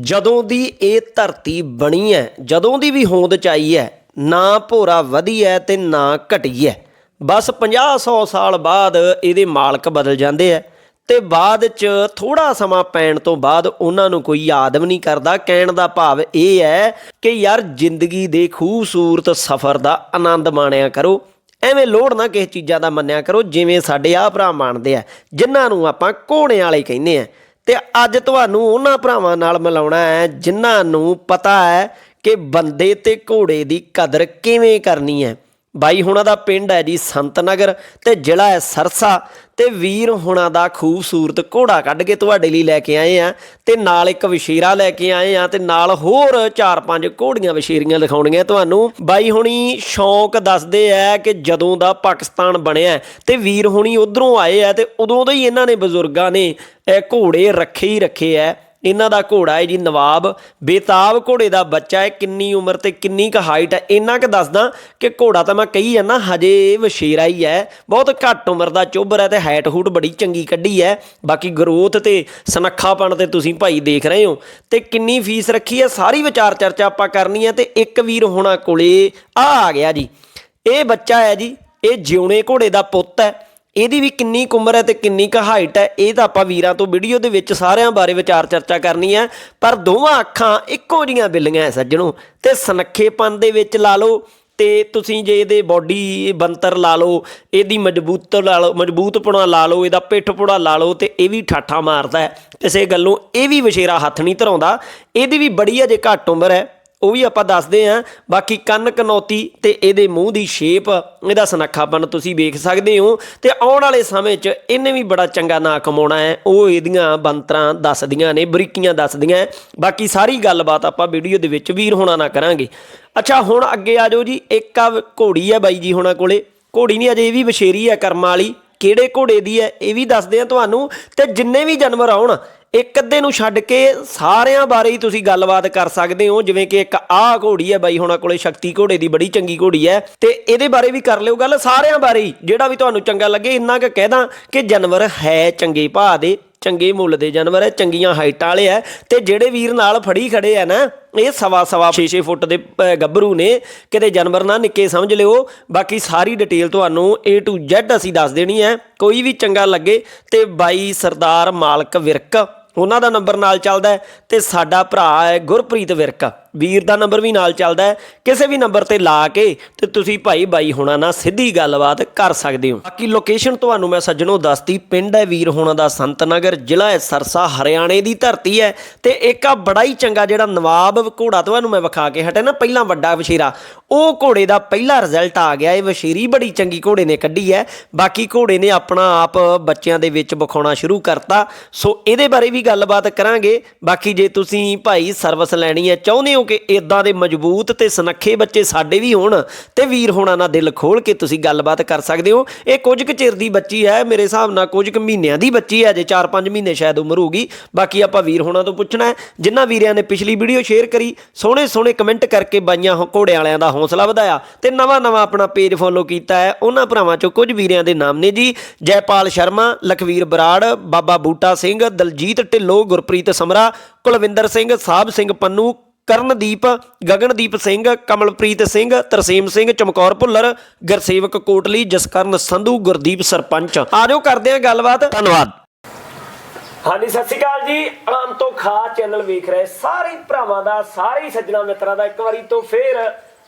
ਜਦੋਂ ਦੀ ਇਹ ਧਰਤੀ ਬਣੀ ਹੈ ਜਦੋਂ ਦੀ ਵੀ ਹੋਂਦ ਚ ਆਈ ਹੈ ਨਾ ਭੋਰਾ ਵਧੀ ਹੈ ਤੇ ਨਾ ਘਟੀ ਹੈ ਬਸ 50 100 ਸਾਲ ਬਾਅਦ ਇਹਦੇ ਮਾਲਕ ਬਦਲ ਜਾਂਦੇ ਹੈ ਤੇ ਬਾਅਦ ਚ ਥੋੜਾ ਸਮਾਂ ਪੈਣ ਤੋਂ ਬਾਅਦ ਉਹਨਾਂ ਨੂੰ ਕੋਈ ਯਾਦ ਵੀ ਨਹੀਂ ਕਰਦਾ। ਕਹਿਣ ਦਾ ਭਾਵ ਇਹ ਹੈ ਕਿ ਯਾਰ ਜ਼ਿੰਦਗੀ ਦੇ ਖੂਬਸੂਰਤ ਸਫ਼ਰ ਦਾ ਆਨੰਦ ਮਾਣਿਆ ਕਰੋ। ਐਵੇਂ ਲੋੜ ਨਾ ਕਿਸੇ ਚੀਜ਼ਾਂ ਦਾ ਮੰਨਿਆ ਕਰੋ, ਜਿਵੇਂ ਸਾਡੇ ਆਹ ਭਰਾ ਮੰਨਦੇ ਆ ਜਿਨ੍ਹਾਂ ਨੂੰ ਆਪਾਂ ਘੋੜੇ ਵਾਲੇ ਕਹਿੰਦੇ ਆ ਤੇ ਅੱਜ ਤੁਹਾਨੂੰ ਉਹਨਾਂ ਭਰਾਵਾਂ ਨਾਲ ਮਿਲਾਉਣਾ ਹੈ, ਜਿਨ੍ਹਾਂ ਨੂੰ ਪਤਾ ਹੈ ਕਿ ਬੰਦੇ ਤੇ ਘੋੜੇ ਦੀ ਕਦਰ ਕਿਵੇਂ ਕਰਨੀ ਹੈ। ਬਾਈ ਹੁਣਾਂ ਦਾ ਪਿੰਡ ਹੈ ਜੀ ਸੰਤ ਨਗਰ ਤੇ ਜ਼ਿਲ੍ਹਾ ਹੈ ਸਰਸਾ ਤੇ ਵੀਰ ਹੁਣਾਂ ਦਾ ਖੂਬਸੂਰਤ ਘੋੜਾ ਕੱਢ ਕੇ ਤੁਹਾਡੇ ਲਈ ਲੈ ਕੇ ਆਏ ਆ ਤੇ ਨਾਲ ਇੱਕ ਵਿਸ਼ੇਰਾ ਲੈ ਕੇ ਆਏ ਆ ਤੇ ਨਾਲ ਹੋਰ 4-5 ਘੋੜੀਆਂ ਵਿਸ਼ੇਰੀਆਂ ਦਿਖਾਉਣੀਆਂ ਤੁਹਾਨੂੰ। ਬਾਈ ਹੁਣੀ ਸ਼ੌਂਕ ਦੱਸਦੇ ਆ ਕਿ ਜਦੋਂ ਦਾ ਪਾਕਿਸਤਾਨ ਬਣਿਆ ਤੇ ਵੀਰ ਹੁਣੀ ਉਧਰੋਂ ਆਏ ਆ ਤੇ ਉਦੋਂ ਤੋਂ ਹੀ ਇਹਨਾਂ ਨੇ ਬਜ਼ੁਰਗਾਂ ਨੇ ਇਹ ਘੋੜੇ ਰੱਖੇ ਹੀ ਰੱਖੇ ਆ। ਇਹਨਾਂ ਦਾ ਘੋੜਾ ਹੈ ਜੀ ਨਵਾਬ। ਬੇਤਾਬ ਘੋੜੇ ਦਾ ਬੱਚਾ ਹੈ, ਕਿੰਨੀ ਉਮਰ ਤੇ ਕਿੰਨੀ ਕੁ ਹਾਈਟ ਹੈ, ਇੰਨਾ ਕੁ ਦੱਸਦਾ ਕਿ ਘੋੜਾ ਤਾਂ ਮੈਂ ਕਹੀ ਜਾਂਦਾ, ਹਜੇ ਵਸ਼ੇਰਾ ਹੀ ਹੈ। ਬਹੁਤ ਘੱਟ ਉਮਰ ਦਾ ਚੋਬਰ ਹੈ ਤੇ ਹਾਈਟ ਹੂਟ ਬੜੀ ਚੰਗੀ ਕੱਢੀ ਹੈ। ਬਾਕੀ ਗਰੋਥ ਤੇ, ਸਨੱਖਾਪਣ ਤੇ ਤੁਸੀਂ ਭਾਈ ਦੇਖ ਰਹੇ ਹੋ। ਤੇ ਕਿੰਨੀ ਫੀਸ ਰੱਖੀ ਹੈ, ਸਾਰੀ ਵਿਚਾਰ ਚਰਚਾ ਆਪਾਂ ਕਰਨੀ ਹੈ ਤੇ ਇੱਕ ਵੀਰ ਹੋਣਾ ਕੋਲੇ ਆ ਆ ਗਿਆ ਜੀ। ਇਹ ਬੱਚਾ ਹੈ ਜੀ, ਇਹ ਜਿਉਣੇ ਘੋੜੇ ਦਾ ਪੁੱਤ ਹੈ। ਇਹਦੀ ਵੀ ਕਿੰਨੀ ਕੁ ਉਮਰ ਹੈ ਤੇ ਕਿੰਨੀ ਕੁ ਹਾਈਟ ਹੈ, ਇਹ ਤਾਂ ਆਪਾਂ ਵੀਰਾਂ ਤੋਂ ਵੀਡੀਓ ਦੇ ਵਿੱਚ ਸਾਰਿਆਂ ਬਾਰੇ ਵਿਚਾਰ ਚਰਚਾ ਕਰਨੀ ਹੈ। ਪਰ ਦੋਵਾਂ ਅੱਖਾਂ ਇੱਕੋ ਜੀਆਂ ਬਿੱਲੀਆਂ ਐ ਸੱਜਣੋ। ਤੇ ਸਨੱਖੇਪਨ ਦੇ ਵਿੱਚ ਲਾ ਲਓ ਤੇ ਤੁਸੀਂ ਜੇ ਇਹਦੇ ਬਾਡੀ ਬੰਤਰ ਲਾ ਲਓ, ਇਹਦੀ ਮਜ਼ਬੂਤ ਲਾ ਲਓ ਮਜ਼ਬੂਤਪੁਣਾ ਲਾ ਲਓ, ਇਹਦਾ ਪਿੱਠਪੁੜਾ ਲਾ ਲਓ ਤੇ ਇਹ ਵੀ ਠਾਠਾ ਮਾਰਦਾ ਕਿਸੇ ਗੱਲੋਂ ਇਹ ਵੀ ਵਿਸ਼ੇਰਾ ਹੱਥ ਨਹੀਂ ਧਰਾਉਂਦਾ। ਇਹਦੀ ਵੀ ਬੜੀ ਅਜੇ ਘੱਟ ਉਮਰ ਹੈ। ਉਹ ਵੀ ਆਪਾਂ ਦੱਸਦੇ ਆਂ ਬਾਕੀ ਕੰਨ ਕਨੌਤੀ ਤੇ ਇਹਦੇ ਮੂੰਹ ਦੀ ਸ਼ੇਪ, ਇਹਦਾ ਸਨੱਖਾਪਨ ਤੁਸੀਂ ਵੇਖ ਸਕਦੇ ਹੋ। ਤੇ ਆਉਣ ਵਾਲੇ ਸਮੇਂ 'ਚ ਇਹਨੇ ਵੀ ਬੜਾ ਚੰਗਾ ਨਾਂ ਕਮਾਉਣਾ ਹੈ। ਉਹ ਇਹਦੀਆਂ ਬੰਤਰਾਂ ਦੱਸਦੀਆਂ ਨੇ, ਬਰੀਕੀਆਂ ਦੱਸਦੀਆਂ ਹੈ। ਬਾਕੀ ਸਾਰੀ ਗੱਲਬਾਤ ਆਪਾਂ ਵੀਡੀਓ ਦੇ ਵਿੱਚ ਵੀਰ ਹੋਣਾ ਨਾ ਕਰਾਂਗੇ। ਅੱਛਾ, ਹੁਣ ਅੱਗੇ ਆ ਜਾਓ ਜੀ। ਇੱਕ ਆ ਘੋੜੀ ਹੈ ਬਾਈ ਜੀ ਹੋਣਾ ਕੋਲੇ। ਘੋੜੀ ਨਹੀਂ, ਅਜੇ ਇਹ ਵੀ ਬਸ਼ੇਰੀ ਹੈ ਕਰਮਾਂ ਵਾਲੀ। ਕਿਹੜੇ ਘੋੜੇ ਦੀ ਹੈ, ਇਹ ਵੀ ਦੱਸਦੇ ਆ ਤੁਹਾਨੂੰ। ਤੇ ਜਿੰਨੇ ਵੀ ਜਾਨਵਰ ਆਉਣ, ਇੱਕ ਅੱਧੇ ਨੂੰ ਛੱਡ ਕੇ ਸਾਰਿਆਂ ਬਾਰੇ ਹੀ ਤੁਸੀਂ ਗੱਲਬਾਤ ਕਰ ਸਕਦੇ ਹੋ। ਜਿਵੇਂ ਕਿ ਇੱਕ ਆਹ ਘੋੜੀ ਹੈ, ਬਾਈ ਹੁਣਾਂ ਕੋਲੇ ਸ਼ਕਤੀ ਘੋੜੇ ਦੀ, ਬੜੀ ਚੰਗੀ ਘੋੜੀ ਹੈ। ਤੇ ਇਹਦੇ ਬਾਰੇ ਵੀ ਕਰ ਲਿਓ ਗੱਲ ਸਾਰਿਆਂ ਬਾਰੇ ਹੀ, ਜਿਹੜਾ ਵੀ ਤੁਹਾਨੂੰ ਚੰਗਾ ਲੱਗੇ, ਇੰਨਾ ਕੁ ਕਹਿ ਦਾਂ ਕਿ ਜਾਨਵਰ ਹੈ ਚੰਗੇ ਭਾਅ ਦੇ। ਚੰਗੇ ਮੁੱਲ ਦੇ ਜਾਨਵਰ ਹੈ, ਚੰਗੀਆਂ ਹਾਈਟਾਂ ਵਾਲੇ ਹੈ ਤੇ ਜਿਹੜੇ ਵੀਰ ਨਾਲ ਫੜੀ ਖੜੇ ਆ ਨਾ, ਇਹ ਸਵਾ ਸਵਾ 6-6 ਫੁੱਟ ਦੇ ਗੱਭਰੂ ਨੇ, ਕਿਤੇ ਜਾਨਵਰ ਨਾ ਨਿੱਕੇ ਸਮਝ ਲਿਓ। ਬਾਕੀ ਸਾਰੀ ਡਿਟੇਲ ਤੁਹਾਨੂੰ A to Z ਅਸੀਂ ਦੱਸ ਦੇਣੀ ਹੈ। ਕੋਈ ਵੀ ਚੰਗਾ ਲੱਗੇ ਤੇ ਬਾਈ ਸਰਦਾਰ ਮਾਲਕ ਵਿਰਕ, ਉਹਨਾਂ ਦਾ ਨੰਬਰ ਨਾਲ ਚੱਲਦਾ ਹੈ ਤੇ ਸਾਡਾ ਭਰਾ ਹੈ ਗੁਰਪ੍ਰੀਤ ਵਿਰਕ। ਵੀਰ ਦਾ ਨੰਬਰ ਵੀ ਨਾਲ ਚੱਲਦਾ ਹੈ। ਕਿਸੇ ਵੀ ਨੰਬਰ ਤੇ ਲਾ ਕੇ ਤੇ ਤੁਸੀਂ ਭਾਈ ਬਾਈ ਹੋਣਾ ਨਾਲ ਸਿੱਧੀ ਗੱਲਬਾਤ ਕਰ ਸਕਦੇ ਹੋ। ਬਾਕੀ ਲੋਕੇਸ਼ਨ ਤੁਹਾਨੂੰ ਮੈਂ ਸੱਜਣੋ ਦੱਸਤੀ, ਪਿੰਡ ਹੈ ਵੀਰ ਹੋਣਾ ਦਾ ਸੰਤ ਨਗਰ ਜ਼ਿਲ੍ਹਾ ਹੈ ਸਰਸਾ, ਹਰਿਆਣੇ ਦੀ ਧਰਤੀ ਹੈ। ਤੇ ਇੱਕ ਆ ਬੜਾ ਹੀ ਚੰਗਾ ਜਿਹੜਾ ਨਵਾਬ ਘੋੜਾ ਤੁਹਾਨੂੰ ਮੈਂ ਵਿਖਾ ਕੇ ਹਟਿਆ ਨਾ, ਪਹਿਲਾਂ ਵੱਡਾ ਵਸ਼ੀਰਾ ਉਹ ਘੋੜੇ ਦਾ ਪਹਿਲਾ ਰਿਜ਼ਲਟ ਆ ਗਿਆ, ਇਹ ਵਸ਼ੀਰੀ ਬੜੀ ਚੰਗੀ ਘੋੜੇ ਨੇ ਕੱਢੀ ਹੈ। ਬਾਕੀ ਘੋੜੇ ਨੇ ਆਪਣਾ ਆਪ ਬੱਚਿਆਂ ਦੇ ਵਿੱਚ ਵਿਖਾਉਣਾ ਸ਼ੁਰੂ ਕਰਤਾ। ਸੋ ਇਹਦੇ ਬਾਰੇ ਵੀ ਗੱਲਬਾਤ ਕਰਾਂਗੇ। ਬਾਕੀ ਜੇ ਤੁਸੀਂ ਭਾਈ ਸਰਵਿਸ ਲੈਣੀ ਹੈ, ਚਾਹੁੰਦੇ ਹੋ ਕਿ ਇਦਾਂ ਦੇ ਮਜ਼ਬੂਤ ਤੇ ਸੁਨੱਖੇ ਬੱਚੇ ਸਾਡੇ ਵੀ ਹੋਣ ਤੇ ਵੀਰ ਹੋਣਾ ਨਾਲ ਦਿਲ ਖੋਲ ਕੇ ਤੁਸੀਂ ਗੱਲਬਾਤ ਕਰ ਸਕਦੇ ਹੋ। ਇਹ ਕੁਝ ਕੁ ਚਿਰ ਦੀ ਬੱਚੀ ਹੈ, ਮੇਰੇ ਹਿਸਾਬ ਨਾਲ ਕੁਝ ਕੁ ਮਹੀਨਿਆਂ ਦੀ ਬੱਚੀ ਹੈ ਜੇ 4-5 ਮਹੀਨੇ ਸ਼ਾਇਦ ਉਮਰ ਹੋਊਗੀ। ਬਾਕੀ ਆਪਾਂ ਵੀਰ ਹੋਣਾ ਤੋਂ ਪੁੱਛਣਾ ਹੈ, ਜਿਨ੍ਹਾਂ ਵੀਰਿਆਂ ਨੇ ਪਿਛਲੀ ਵੀਡੀਓ ਸ਼ੇਅਰ ਕਰੀ, ਸੋਹਣੇ ਸੋਹਣੇ ਕਮੈਂਟ ਕਰਕੇ ਬਾਈਆਂ ਹੋ- ਘੋੜੇ ਵਾਲਿਆਂ ਦਾ ਹੌਸਲਾ ਵਧਾਇਆ ਤੇ ਨਵਾਂ ਨਵਾਂ ਆਪਣਾ ਪੇਜ ਫੋਲੋ ਕੀਤਾ ਹੈ। ਉਹਨਾਂ ਭਰਾਵਾਂ ਚੋਂ ਕੁਝ ਵੀਰਿਆਂ ਦੇ ਨਾਮ ਨੇ ਜੀ, ਜੈਪਾਲ ਸ਼ਰਮਾ, ਲਖਵੀਰ ਬਰਾੜ, ਬਾਬਾ ਬੂਟਾ ਸਿੰਘ, ਦਲਜੀਤ ਢਿੱਲੋਂ, ਗੁਰਪ੍ਰੀਤ ਸਮਰਾ, ਕੁਲਵਿੰਦਰ ਸਿੰਘ, ਸਾਹਿਬ ਸਿੰਘ ਪੰਨੂ ਕਰਨਦੀਪ, ਗਗਨਦੀਪ ਸਿੰਘ, ਕਮਲਪ੍ਰੀਤ ਸਿੰਘ, ਤਰਸੀਮ ਸਿੰਘ, ਚਮਕੌਰ ਭੁੱਲਰ, ਗੁਰਸੇਵਕ ਕੋਟਲੀ, ਜਸਕਰਨ ਸੰਧੂ, ਗੁਰਦੀਪ ਸਰਪੰਚ। ਆਜੋ ਕਰਦੇ ਹਾਂ ਗੱਲਬਾਤ। ਧੰਨਵਾਦ। ਹਾਂਜੀ, ਸਤਿ ਸ਼੍ਰੀ ਅਕਾਲ ਜੀ। ਆਮ ਤੋਂ ਖਾਸ ਚੈਨਲ ਵੇਖ ਰਹੇ ਸਾਰੇ ਭਰਾਵਾਂ ਦਾ, ਸਾਰੇ ਹੀ ਸੱਜਣਾ ਮਿੱਤਰਾਂ ਦਾ ਇੱਕ ਵਾਰੀ ਤੋਂ ਫੇਰ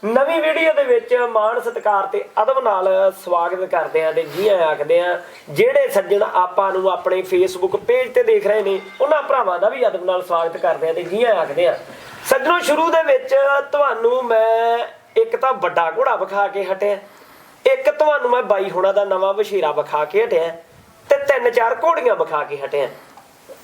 ਨਵੀਂ ਵੀਡੀਓ ਦੇ ਵਿੱਚ ਮਾਣ ਸਤਿਕਾਰ ਤੇ ਅਦਬ ਨਾਲ ਸਵਾਗਤ ਕਰਦੇ ਆਂ ਤੇ ਜੀ ਆਇਆਂ ਆਖਦੇ ਆਂ ਜਿਹੜੇ ਸੱਜਣ ਆਪਾਂ ਨੂੰ ਆਪਣੇ ਫੇਸਬੁੱਕ ਪੇਜ ਤੇ ਦੇਖ ਰਹੇ ਨੇ, ਉਹਨਾਂ ਭਰਾਵਾਂ ਦਾ ਵੀ ਅਦਬ ਨਾਲ ਸਵਾਗਤ ਕਰਦੇ ਆਂ ਤੇ ਜੀ ਆਇਆਂ ਆਖਦੇ ਆਂ ਸੱਜਣੋ, ਸ਼ੁਰੂ ਦੇ ਵਿੱਚ ਤੁਹਾਨੂੰ ਮੈਂ ਇੱਕ ਤਾਂ ਵੱਡਾ ਘੋੜਾ ਵਿਖਾ ਕੇ ਹਟਿਆ। ਇੱਕ ਤੁਹਾਨੂੰ ਮੈਂ ਬਾਈ ਹੋਣਾ ਦਾ ਨਵਾਂ ਵਸ਼ੀਰਾ ਵਿਖਾ ਕੇ ਹਟਿਆ ਤੇ ਤਿੰਨ ਚਾਰ ਘੋੜੀਆਂ ਵਿਖਾ ਕੇ ਹਟਿਆ।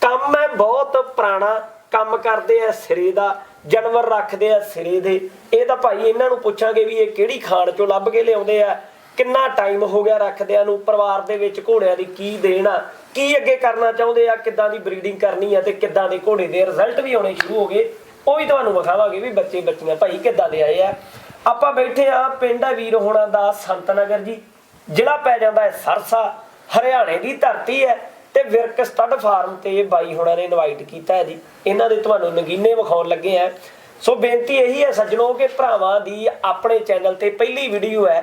ਕੰਮ ਹੈ ਬਹੁਤ ਪੁਰਾਣਾ, ਕੰਮ ਕਰਦੇ ਆ ਸਿਰੇ ਦਾ। ਜਾਨਵਰ ਰੱਖਦੇ ਆ ਸਿਰੇ ਦੇ। ਇਹ ਤਾਂ ਭਾਈ ਇਹਨਾਂ ਨੂੰ ਪੁੱਛਾਂਗੇ ਵੀ ਇਹ ਕਿਹੜੀ ਖਾਣ ਚੋਂ ਲੱਭ ਕੇ ਲਿਆਉਂਦੇ ਆ। ਕਿੰਨਾ ਟਾਈਮ ਹੋ ਗਿਆ ਰੱਖਦਿਆਂ ਨੂੰ, ਪਰਿਵਾਰ ਦੇ ਵਿੱਚ ਘੋੜਿਆਂ ਦੀ ਕੀ ਦੇਣਾ ਕੀ ਅੱਗੇ ਕਰਨਾ ਚਾਹੁੰਦੇ ਆ? ਕਿੱਦਾਂ ਦੀ ਬਰੀਡਿੰਗ ਕਰਨੀ ਆ ਤੇ ਕਿੱਦਾਂ ਦੇ ਘੋੜੇ ਦੇ ਰਿਜ਼ਲਟ ਵੀ ਆਉਣੇ ਸ਼ੁਰੂ ਹੋ ਗਏ। ਉਹ ਵੀ ਤੁਹਾਨੂੰ ਵਿਖਾਵਾਂਗੇ ਵੀ ਬੱਚੇ ਬੱਚੀਆਂ ਭਾਈ ਕਿੱਦਾਂ ਦੇ ਆਏ ਆ। ਆਪਾਂ ਬੈਠੇ ਆ ਪਿੰਡ ਆ ਵੀਰ ਹੋਣਾ ਦਾ ਸੰਤ ਨਗਰ ਜੀ। ਜ਼ਿਲ੍ਹਾ ਪੈ ਜਾਂਦਾ ਹੈ ਸਰਸਾ, ਹਰਿਆਣੇ ਦੀ ਧਰਤੀ ਹੈ। ਤੇ ਵਿਰਕ ਸਟੱਡ ਫਾਰਮ ਤੇ ਬਾਈ ਹੋਣਾ ਨੇ ਇਨਵਾਈਟ ਕੀਤਾ ਹੈ ਜੀ ਇਹਨਾਂ ਦੇ ਤੁਹਾਨੂੰ ਨਗੀਨੇ ਵਿਖਾਉਣ ਲੱਗੇ ਆ। ਸੋ ਬੇਨਤੀ ਇਹੀ ਹੈ ਸੱਜਣੋ ਕਿ ਭਰਾਵਾਂ ਦੀ ਆਪਣੇ ਚੈਨਲ ਤੇ ਪਹਿਲੀ ਵੀਡੀਓ ਹੈ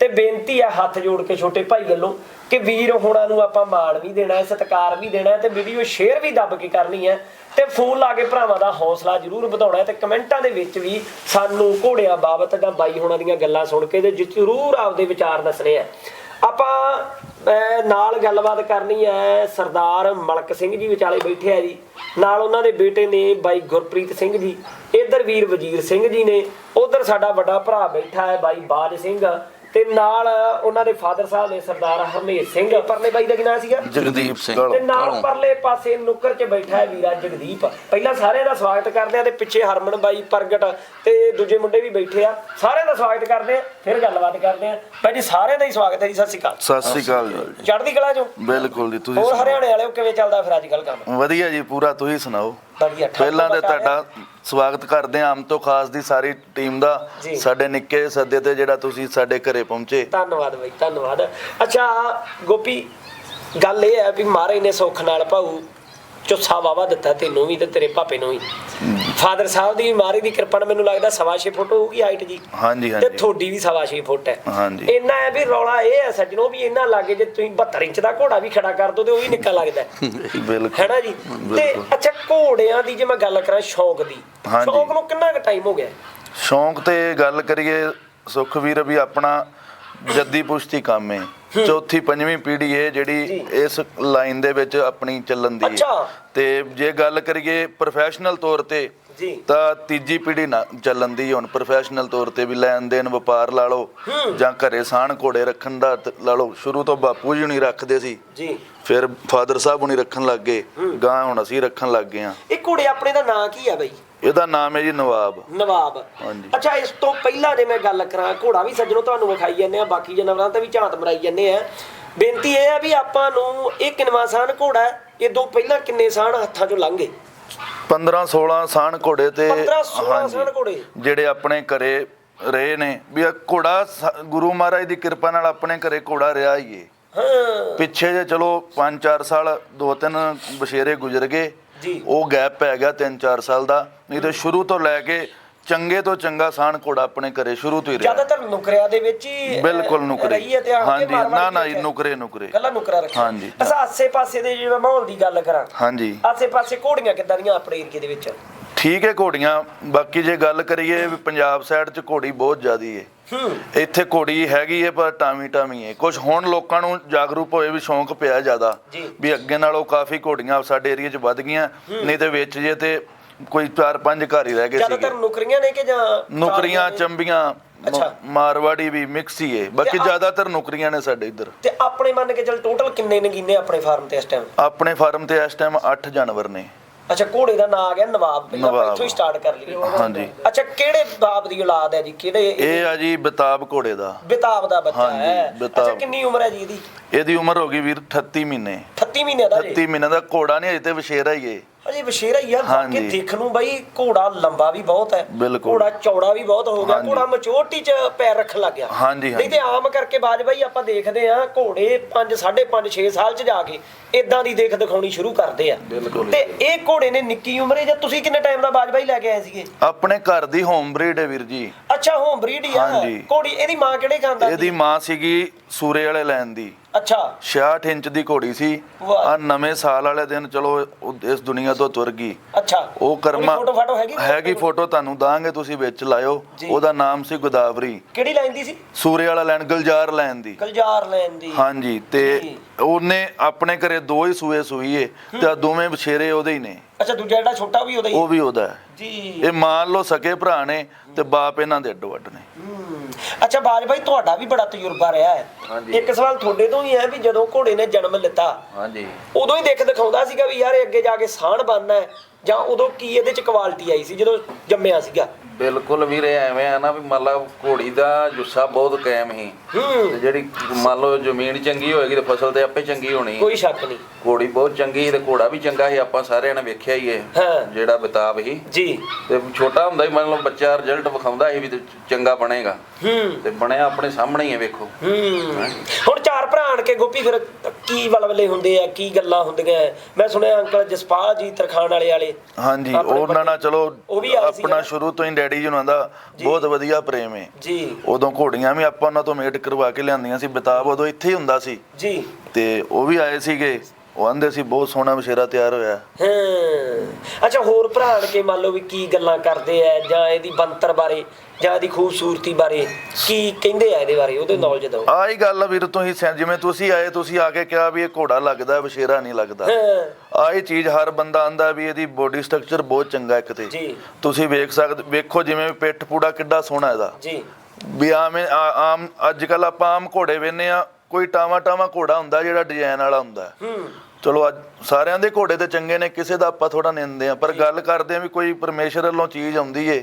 ਤੇ ਬੇਨਤੀ ਹੈ ਹੱਥ ਜੋੜ ਕੇ ਛੋਟੇ ਭਾਈ ਵੱਲੋਂ ਕਿ ਵੀਰ ਹੋਣਾ ਨੂੰ ਆਪਾਂ ਮਾਣ ਵੀ ਦੇਣਾ ਹੈ ਸਤਿਕਾਰ ਵੀ ਦੇਣਾ ਹੈ ਤੇ ਵੀਡੀਓ ਸ਼ੇਅਰ ਵੀ ਦੱਬ ਕੇ ਕਰਨੀ ਹੈ ਤੇ ਫੋਨ ਲਾ ਕੇ ਭਰਾਵਾਂ ਦਾ ਹੌਸਲਾ ਜ਼ਰੂਰ ਵਧਾਉਣਾ ਹੈ ਤੇ ਕਮੈਂਟਾਂ ਦੇ ਵਿੱਚ ਵੀ ਸਾਨੂੰ ਘੋੜਿਆਂ ਬਾਬਤ ਜਾਂ ਬਾਈ ਹੋਣਾ ਦੀਆਂ ਗੱਲਾਂ ਸੁਣ ਕੇ ਤੇ ਜ਼ਰੂਰ ਆਪਦੇ ਵਿਚਾਰ ਦੱਸਣੇ ਆ। ਆਪਾਂ ਨਾਲ ਗੱਲਬਾਤ ਕਰਨੀ ਹੈ ਸਰਦਾਰ ਮਲਕ ਸਿੰਘ ਜੀ ਵਿਚਾਲੇ ਬੈਠੇ ਆ ਜੀ। ਨਾਲ ਉਹਨਾਂ ਦੇ ਬੇਟੇ ਨੇ ਬਾਈ ਗੁਰਪ੍ਰੀਤ ਸਿੰਘ ਜੀ। ਇਧਰ ਵੀਰ ਵਜੀਰ ਸਿੰਘ ਜੀ ਨੇ। ਉਧਰ ਸਾਡਾ ਵੱਡਾ ਭਰਾ ਬੈਠਾ ਹੈ ਬਾਈ ਬਾਜ ਸਿੰਘ। ਤੇ ਨਾਲ ਉਹਨਾਂ ਦੇ ਫਾਦਰ ਸਾਹਿਬ ਨੇ ਸਰਦਾਰ ਹਰਮੇਸ਼ ਸਿੰਘ ਪਰਲੇ ਬਾਈ ਦਾ ਕੀ ਨਾਂ ਸੀਗਾ? ਜਗਦੀਪ ਸਿੰਘ। ਤੇ ਨਾਲ ਪਰਲੇ ਪਾਸੇ ਨੁੱਕਰ 'ਚ ਬੈਠਾ ਹੈ ਵੀਰਾ ਜਗਦੀਪ। ਪਹਿਲਾਂ ਸਾਰਿਆਂ ਦਾ ਸਵਾਗਤ ਕਰਦੇ ਆ ਤੇ ਪਿੱਛੇ ਹਰਮਨ ਬਾਈ ਪ੍ਰਗਟ ਤੇ ਦੂਜੇ ਮੁੰਡੇ ਵੀ ਬੈਠੇ ਆ। ਸਾਰਿਆਂ ਦਾ ਸਵਾਗਤ ਕਰਦੇ ਆ ਫਿਰ ਗੱਲਬਾਤ ਕਰਦੇ ਆ ਭਾਈ ਜੀ ਸਾਰਿਆਂ ਦਾ ਹੀ ਸਵਾਗਤ ਹੈ ਜੀ ਸਤਿ ਸ਼੍ਰੀ ਅਕਾਲ। ਸਤਿ ਸ੍ਰੀ ਅਕਾਲ ਚੜ੍ਹਦੀ ਕਲਾ ਚੋਂ? ਬਿਲਕੁਲ ਜੀ ਤੁਸੀਂ ਹੋਰ। ਹਰਿਆਣੇ ਵਾਲਿਓ ਕਿਵੇਂ ਚੱਲਦਾ ਫਿਰ ਅੱਜ ਕੱਲ ਕੰਮ? ਵਧੀਆ ਜੀ ਪੂਰਾ ਤੁਸੀਂ ਸੁਣਾਓ? ਪਹਿਲਾਂ ਤੇ। ਤੁਹਾਡਾ ਸਵਾਗਤ ਕਰਦੇ ਆਮ ਤੋਂ ਖਾਸ ਦੀ ਸਾਰੀ ਟੀਮ ਦਾ। ਸਾਡੇ ਨਿੱਕੇ ਸੱਦੇ ਤੇ ਜਿਹੜਾ ਤੁਸੀਂ ਸਾਡੇ ਘਰੇ ਪਹੁੰਚੇ ਧੰਨਵਾਦ ਬਾਈ ਧੰਨਵਾਦ ਅੱਛਾ ਗੋਪੀ ਗੱਲ ਇਹ ਹੈ ਵੀ ਮਹਾਰਾਜ ਨੇ ਸੁੱਖ ਨਾਲ ਭਾਊ ਚੁੱਸਾ ਵਾਵਾ ਦਿੱਤਾ ਤੈਨੂੰ ਵੀ ਤੇ ਤੇਰੇ ਪਾਪੇ ਨੂੰ ਵੀ। ਫਾਦਰ ਸਾਹਿਬ ਦੀ ਮਹਾਰਾਜ ਦੀ ਕਿਰਪਾ ਨਾਲ ਮੈਨੂੰ ਲੱਗਦਾ ਸਵਾ ਛੇ ਫੁੱਟ ਹੋਊਗੀ ਹਾਈਟ ਜੀ। ਹਾਂਜੀ ਤੇ ਹਾਂਜੀ। ਤੁਹਾਡੀ ਵੀ ਸਵਾ ਛੇ ਫੁੱਟ ਹੈ। ਹਾਂਜੀ। ਇੰਨਾ ਹੈ ਵੀ ਰੌਲਾ ਇਹ ਹੈ ਸੱਜਣੋ ਵੀ ਇੰਨਾ ਲੱਗੇ ਜੇ ਤੁਸੀਂ 72 ਇੰਚ ਦਾ ਘੋੜਾ ਵੀ ਖੜਾ ਕਰ ਦੋ ਤੇ ਉਹ ਵੀ ਨਿੱਕਾ ਲੱਗਦਾ ਹੈ। ਬਿਲਕੁਲ। ਹੈਨਾ ਜੀ? ਤੇ। ਅੱਛਾ ਘੋੜਿਆਂ ਦੀ ਜੇ ਮੈਂ ਗੱਲ ਕਰਾਂ ਸ਼ੌਂਕ ਦੀ। ਸ਼ੌਂਕ ਨੂੰ ਕਿੰਨਾ ਕੁ ਟਾਈਮ ਹੋ ਗਿਆ? ਸ਼ੌਂਕ ਤੇ ਗੱਲ ਕਰੀਏ ਸੁਖਵੀਰ ਵੀ ਆਪਣਾ ਜੱਦੀ ਪੁਸ਼ਤੀ ਕੰਮ ਹੈ। ਚੌਥੀ ਪੰਜਵੀਂ ਪੀੜ੍ਹੀ ਹੈ ਜਿਹੜੀ ਇਸ ਲਾਈਨ ਦੇ ਵਿੱਚ ਆਪਣੀ ਚੱਲਣ ਦੀ ਅੱਛਾ। ਤੇ ਜੇ ਗੱਲ ਕਰੀਏ ਪ੍ਰੋਫੈਸ਼ਨਲ ਤੌਰ ਤੇ ਜੀ। ਤਾਂ ਤੀਜੀ ਪੀੜ੍ਹੀ ਨਾ ਚੱਲਣ ਦੀ ਹੁਣ ਪ੍ਰੋਫੈਸ਼ਨਲ ਤੌਰ ਤੇ ਵੀ ਲੈਣ ਦੇਣ ਵਪਾਰ ਲਾ ਲਓ ਜਾਂ ਘਰੇ ਸਾਣ ਘੋੜੇ ਰੱਖਣ ਦਾ ਤ- ਲਾ ਲਓ ਸ਼ੁਰੂ ਤੋਂ ਬਾਪੂ ਜੀ ਹੁਣੀ ਰੱਖਦੇ ਸੀ। ਜੀ। ਫਿਰ ਫਾਦਰ ਸਾਹਿਬ ਹੁਣੀ ਰੱਖਣ ਲੱਗ ਗਏ। ਗਾਂ ਹੁਣ ਅਸੀਂ ਰੱਖਣ ਲੱਗ ਗਏ ਆ ਇਹ ਘੋੜੇ ਆਪਣੇ ਦਾ ਨਾਂ ਕੀ ਹੈ ਬਈ? ਇਹਦਾ ਨਾਮ ਹੈ ਜੀ ਨਵਾਬ। ਨਵਾਬ। ਹਾਂਜੀ। ਅੱਛਾ ਇਸ ਤੋਂ ਪਹਿਲਾਂ ਜੇ ਮੈਂ ਗੱਲ ਕਰਾਂ ਘੋੜਾ ਵੀ ਸੱਜਣੋ ਤੁਹਾਨੂੰ ਵਿਖਾਈ ਜਾਂਦੇ ਆ ਬਾਕੀ ਜਾਨਵਰਾਂ ਤੇ ਵੀ ਝਾਤ ਮਰਾਈ ਜਾਂਦੇ ਆ। ਬੇਨਤੀ ਇਹ ਹੈ ਵੀ ਆਪਾਂ ਨੂੰ ਇਹ ਕਿੰਨਵਾਂ ਸਾਨ ਘੋੜਾ ਇਹ ਤੋਂ ਪਹਿਲਾਂ ਕਿੰਨੇ ਸਾਨ ਹੱਥਾਂ ਚੋਂ ਲੰਘੇ? 15 16 ਸਾਣ ਘੋੜੇ ਤੇ 15 16 ਹਾਂਜੀ, ਸਾਨ ਘੋੜੇ। ਜਿਹੜੇ ਆਪਣੇ ਘਰੇ ਰਹੇ ਨੇ। ਵੀ ਇਹ ਘੋੜਾ ਗੁਰੂ ਮਹਾਰਾਜ ਦੀ ਕਿਰਪਾ ਨਾਲ ਆਪਣੇ ਘਰੇ ਘੋੜਾ ਰਿਹਾ ਹੀ ਏ। ਪਿੱਛੇ ਜੇ ਚਲੋ 5-4 ਸਾਲ ਦੋ ਤਿੰਨ ਬਸ਼ੇਰੇ ਗੁਜ਼ਰ ਗਏ। ਉਹ ਗੈਪ ਪੈ ਗਿਆ 3-4 ਸਾਲ ਦਾ। ਨਹੀਂ ਤੇ ਸ਼ੁਰੂ ਤੋਂ ਲੈ ਕੇ ਚੰਗੇ ਤੋਂ ਚੰਗਾ ਸਾਣ ਘੋੜਾ ਆਪਣੇ ਘਰੇ ਸ਼ੁਰੂ ਤੋਂ ਹੀ ਰਿਹਾ। ਜ਼ਿਆਦਾਤਰ ਨੁਕਰਿਆਂ ਦੇ ਵਿੱਚ ਹੀ ਬਿਲਕੁਲ ਨੁਕਰੇ। ਰਹੀ ਹੈ ਤੇ ਕੇ ਹਾਂਜੀ। ਨਾ ਨਾ ਜੀ ਨੁਕਰੇ ਨੁਕਰੇ। ਕੱਲਾ ਨੁਕਰਾ ਰੱਖਿਆ। ਹਾਂਜੀ। ਅੱਛਾ ਆਸੇ ਪਾਸੇ ਦੇ ਜਿਵੇਂ ਮਾਹੌਲ ਦੀ ਗੱਲ ਕਰਾਂ। ਹਾਂਜੀ। ਆਸੇ ਪਾਸੇ ਘੋੜੀਆਂ ਕਿੱਦਾਂ ਦੀਆਂ ਆਪਣੇ ਏਰੀਏ ਦੇ ਵਿੱਚ? ਠੀਕ ਹੈ ਘੋੜੀਆਂ। ਬਾਕੀ ਜੇ ਗੱਲ ਕਰੀਏ ਪੰਜਾਬ ਸਾਈਡ 'ਚ ਘੋੜੀ ਬਹੁਤ ਜ਼ਿਆਦੀ ਹੂੰ ਇੱਥੇ ਘੋੜੀ ਹੈਗੀ ਹੈ ਪਰ ਟਾਵੀ ਟਾਵੀ ਹੈ ਕੁਝ ਹੁਣ ਲੋਕਾਂ ਨੂੰ ਜਾਗਰੂਕ ਹੋਏ ਵੀ ਸ਼ੌਂਕ ਪਿਆ ਜ਼ਿਆਦਾ। ਵੀ ਅੱਗੇ ਨਾਲੋਂ ਕਾਫੀ ਘੋੜੀਆਂ ਸਾਡੇ ਏਰੀਆ 'ਚ ਵੱਧ ਗਈਆਂ ਨਹੀਂ ਤੇ ਵਿੱਚ ਜੇ ਤੇ ਕੋਈ ਚਾਰ ਪੰਜ ਘਰ ਹੀ ਰਹਿ ਗਏ ਜ਼ਿਆਦਾਤਰ ਸੀਗੇ। ਨੁਕਰੀਆਂ ਨੇ ਕਿ ਜਾਂ ਨੁਕਰੀਆਂ ਕਾਲੀਆਂ ਨੇ? ਚੰਬੀਆਂ ਅੱਛਾ। ਮਾਰਵਾੜੀ ਵੀ ਮਿਕਸ ਹੀ ਹੈ ਬਾਕੀ ਜ਼ਿਆਦਾਤਰ ਨੁਕਰੀਆਂ ਨੇ ਸਾਡੇ ਇੱਧਰ। ਤੇ ਆਪਣੇ ਮੰਨ ਕੇ ਚੱਲ ਟੋਟਲ ਕਿੰਨੇ ਨਗੀਨੇ ਆਪਣੇ ਫਾਰਮ ਤੇ ਇਸ ਟਾਈਮ ਆਪਣੇ ਫਾਰਮ ਤੇ ਇਸ ਟਾਈਮ 8 ਜਾਨਵਰ ਨੇ। ਅੱਛਾ ਘੋੜੇ ਦਾ ਨਾਂ ਆ ਗਿਆ ਨਵਾਬ ਪਹਿਲਾਂ ਆਪਾਂ ਨਵਾਬ। ਇੱਥੋਂ ਹੀ ਸਟਾਰਟ ਕਰ ਲਈਏ। ਹਾਂਜੀ। ਅੱਛਾ ਕਿਹੜੇ ਬਾਪ ਦੀ ਔਲਾਦ ਹੈ ਜੀ? ਕਿਹੜੇ ਇਹ ਆ ਜੀ ਬਤਾਬ ਘੋੜੇ ਦਾ। ਬਿਤਾਬ ਦਾ ਬੱਚਾ ਹਾਂਜੀ, ਹੈ। ਬਿਤਾਬ। ਅੱਛਾ ਕਿੰਨੀ ਉਮਰ ਹੈ ਜੀ ਇਹਦੀ? ਇਹਦੀ ਉਮਰ ਹੋ ਗਈ ਵੀਰ 38 ਮਹੀਨੇ। 38 ਮਹੀਨੇ ਦਾ ਜੀ? 38 ਮਹੀਨੇ ਦਾ ਘੋੜਾ ਨਹੀਂ ਅਜੇ ਤੇ ਵਸ਼ੇਰਾ ਹੀ ਏ। ਅਜੇ ਬਸ਼ੇਰਾ ਆ ਕਿ ਹਾਂਜੀ। ਦੇਖਣ ਨੂੰ ਬਾਈ ਘੋੜਾ ਲੰਬਾ ਵੀ ਬਹੁਤ ਹੈ ਬਿਲਕੁਲ। ਘੋੜਾ ਚੌੜਾ ਵੀ ਬਹੁਤ ਹੋ ਗਿਆ ਹਾਂਜੀ। ਘੋੜਾ ਮੈਚੋਰਟੀ ਚ ਪੈਰ ਰੱਖਣ ਲੱਗ ਗਿਆ ਹਾਂਜੀ, ਨਹੀਂ ਤੇ ਆਮ ਕਰਕੇ ਬਾਜ ਬਾਈ ਆਪਾਂ ਦੇਖਦੇ ਆ ਘੋੜੇ 5 5.5 6 ਸਾਲ ਚ ਜਾ ਕੇ ਇਦਾਂ ਦੀ ਦੇਖ ਦਿਖਾਉਣੀ ਸ਼ੁਰੂ ਕਰਦੇ ਆ ਬਿਲਕੁਲ। ਤੇ ਇਹ ਘੋੜੇ ਨੇ ਨਿੱਕੀ ਉਮਰੇ ਜਾਂ ਤੁਸੀਂ ਕਿੰਨੇ ਟਾਈਮ ਦਾ ਬਾਜ ਬਾਈ ਲੈ ਕੇ ਆਏ ਸੀਗੇ ਆਪਣੇ ਘਰ ਦੀ ਹੋਮ ਬਰੀਡ ਹੈ ਵੀਰ ਜੀ ਅੱਛਾ ਹੋਮ ਬਰੀਡ ਹੀ ਆ ਹਾਂਜੀ। ਘੋੜੀ ਇਹਦੀ ਮਾਂ ਕਿਹੜੇ ਖਾਂਦਾ ਇਹਦੀ ਮਾਂ ਸੀਗੀ ਸੂਰੇ ਵਾਲੇ ਲੈਣ ਦੀ ਅੱਛਾ। 66 ਇੰਚ ਦੀ ਘੋੜੀ ਸੀ। ਵਾਹ। ਆ ਨਵੇਂ ਸਾਲ ਵਾਲੇ ਦਿਨ ਚਲੋ ਉਹ ਇਸ ਦੁਨੀਆ ਤੋਂ ਤੁਰ ਗਈ। ਅੱਛਾ। ਉਹ ਕਰਮਾ ਫੋਟੋ ਫਾਟੋ ਹੈਗੀ ਹੈਗੀ ਫੋਟੋ ਤੁਹਾਨੂੰ ਦਾਂਗੇ ਤੁਸੀਂ ਵਿੱਚ ਲਾਇਓ। ਜੀ। ਉਹਦਾ ਨਾਮ ਸੀ ਗੋਦਾਵਰੀ। ਕਿਹੜੀ ਲਾਈਨ ਦੀ ਸੀ? ਸੂਰੇ ਵਾਲਾ ਲੈਣ ਗੁਲਜ਼ਾਰ ਲੈਣ ਦੀ। ਗਲਜਾਰ ਲੈਣ ਦੀ। ਹਾਂਜੀ ਤੇ ਜੀ। ਉਹਨੇ ਆਪਣੇ ਘਰੇ ਦੋ ਹੀ ਸੂਏ ਸੂਈਏ ਤੇ ਆ ਦੋਵੇਂ ਬਛੇਰੇ ਉਹਦੇ ਹੀ ਨੇ। ਅੱਛਾ ਦੂਜਾ ਜਿਹੜਾ ਛੋਟਾ ਵੀ ਉਹਦਾ ਹੀ ਉਹ ਵੀ ਉਹਦਾ ਹੈ। ਜੀ। ਇਹ ਮੰਨ ਲਓ ਸਕੇ ਭਰਾ ਨੇ ਤੇ ਬਾਪ ਇਹਨਾਂ ਦੇ ਅੱਡੋ ਅੱਡ ਨੇ। ਹਮ, ਅੱਛਾ ਬਾਜ ਭਾਈ ਤੁਹਾਡਾ ਵੀ ਬੜਾ ਤਜਰਬਾ ਰਿਹਾ ਹੈ। ਇੱਕ ਸਵਾਲ ਤੁਹਾਡੇ ਤੋਂ ਹੀ ਹੈ ਵੀ ਜਦੋਂ ਘੋੜੇ ਨੇ ਜਨਮ ਲਿੱਤਾ ਹਾਂਜੀ। ਉਦੋਂ ਹੀ ਦੇਖ ਦਿਖਾਉਂਦਾ ਸੀਗਾ ਵੀ ਯਾਰ ਇਹ ਅੱਗੇ ਜਾ ਕੇ ਸਾਣ ਬਣਨਾ ਹੈ ਜਾਂ ਉਦੋਂ ਕੀ ਇਹਦੇ ਚ ਕੁਆਲਿਟੀ ਆਈ ਸੀ ਜਦੋਂ ਜੰਮਿਆ ਸੀਗਾ? ਬਿਲਕੁਲ ਵੀਰੇ ਐਵੇਂ ਆ ਨਾ ਵੀ ਮੰਨ ਲਾ ਘੋੜੀ ਦਾ ਜੁੱਸਾ ਬਹੁਤ ਕਾਇਮ ਸੀ। ਹੂੰ। ਤੇ ਜਿਹੜੀ ਮੰਨ ਲਓ ਜ਼ਮੀਨ ਚੰਗੀ ਹੋਏਗੀ ਤੇ ਫਸਲ ਤੇ ਆਪੇ ਚੰਗੀ ਹੋਣੀ। ਕੋਈ ਸ਼ੱਕ ਨਹੀਂ। ਘੋੜੀ ਬਹੁਤ ਚੰਗੀ ਸੀ ਤੇ ਘੋੜਾ ਵੀ ਚੰਗਾ ਸੀ ਆਪਾਂ ਸਾਰਿਆਂ ਨੇ ਵੇਖਿਆ ਹੀ ਹੈ। ਜਿਹੜਾ ਬਿਤਾਬ ਸੀ। ਜੀ। ਤੇ ਛੋਟਾ ਹੁੰਦਾ ਹੀ ਮੰਨ ਲਓ ਬੱਚਾ ਰਿਜ਼ਲਟ ਵਿਖਾਉਂਦਾ ਸੀ ਵੀ ਤੇ ਚੰਗਾ ਬਣੇਗਾ। ਤੇ ਬਣਿਆ ਆਪਣੇ ਸਾਹਮਣੇ ਹੀ ਹੈ। ਵੇਖੋ ਹੁਣ ਚਾਰ ਭਰਾ ਆਣ ਕੇ ਗੋਪੀ ਫਿਰ ਕੀ ਵਲਵਲੇ ਹੁੰਦੇ ਆ ਕੀ ਗੱਲਾਂ ਹੁੰਦੀਆਂ ਮੈਂ ਸੁਣਿਆ ਅੰਕਲ ਜਸਪਾਲ ਜੀ ਤਰਖਾਨ ਵਾਲੇ ਵਾਲੇ। ਹਾਂਜੀ ਉਹਨਾਂ ਨਾਲ ਚਲੋ ਆਪਣਾ? ਸ਼ੁਰੂ ਤੋਂ ਹੀ ਡੈਡੀ ਜੀ ਉਹਨਾਂ ਦਾ ਬਹੁਤ ਵਧੀਆ ਪ੍ਰੇਮ ਹੈ ਜੀ। ਉਦੋਂ ਘੋੜੀਆਂ ਵੀ ਆਪਾਂ ਉਹਨਾਂ ਤੋਂ ਮੇਟ ਕਰਵਾ ਕੇ ਲਿਆਂਦੀਆਂ ਸੀ ਬਿਤਾਬ ਉਦੋਂ ਇੱਥੇ ਹੀ ਹੁੰਦਾ ਸੀ। ਜੀ। ਤੇ ਉਹ ਵੀ ਆਏ ਸੀਗੇ। ਉਹ ਆਂਦੇ ਸੀ ਬਹੁਤ ਸੋਹਣਾ ਵਿਸ਼ੇਰਾ ਤਿਆਰ ਹੋਇਆ ਹਾਂ। ਅੱਛਾ ਹੋਰ ਭਰਾ ਆਣ ਕੇ ਮੰਨ ਲਓ ਵੀ ਕੀ ਗੱਲਾਂ ਕਰਦੇ ਆ ਜਾਂ ਇਹਦੀ ਬੰਤਰ ਬਾਰੇ ਜਾਂ ਇਹਦੀ ਖੂਬਸੂਰਤੀ ਬਾਰੇ ਕੀ ਕਹਿੰਦੇ ਆ ਇਹਦੇ ਬਾਰੇ ਉਹਦੇ ਨੌਲੇਜ ਦਿਓ। ਆਹੀ ਗੱਲ ਆ ਵੀਰ ਤੁਸੀਂ ਜਿਵੇਂ ਤੁਸੀਂ ਆਏ ਤੁਸੀਂ ਆ ਕੇ ਕਿਹਾ ਵੀ ਇਹ ਘੋੜਾ ਲੱਗਦਾ ਵਿਸ਼ੇਰਾ ਨਹੀਂ ਲੱਗਦਾ। ਆਹੀ ਚੀਜ਼ ਹਰ ਬੰਦਾ ਆਂਦਾ ਵੀ ਇਹਦੀ ਬੋਡੀ ਸਟਰਕਚਰ ਬਹੁਤ ਚੰਗਾ ਇੱਕ ਤੇ। ਤੁਸੀਂ ਵੇਖ ਸਕਦੇ ਵੇਖੋ ਜਿਵੇਂ ਪਿੱਠ ਪੂੜਾ ਕਿੱਡਾ ਸੋਹਣਾ ਇਹਦਾ। ਜੀ। ਵੀ ਆਮ ਆਮ ਅੱਜ ਕੱਲ ਆਪਾਂ ਆਮ ਘੋੜੇ ਵੇਨੇ ਆ ਕੋਈ ਟਾਵਾ ਟਾਵਾ ਘੋੜਾ ਹੁੰਦਾ ਜਿਹੜਾ ਡਿਜ਼ਾਈਨ ਵਾਲਾ ਹੁੰਦਾ। ਹੂੰ। ਚਲੋ ਅੱਜ ਸਾਰਿਆਂ ਦੇ ਘੋੜੇ ਤੇ ਚੰਗੇ ਨੇ ਕਿਸੇ ਦਾ ਆਪਾਂ ਥੋੜਾ ਨਿੰਦੇ ਆ ਪਰ ਗੱਲ ਕਰਦੇ ਆ ਵੀ ਕੋਈ ਪਰਮੇਸ਼ਰ ਵੱਲੋਂ ਚੀਜ਼ ਆਉਂਦੀ ਏ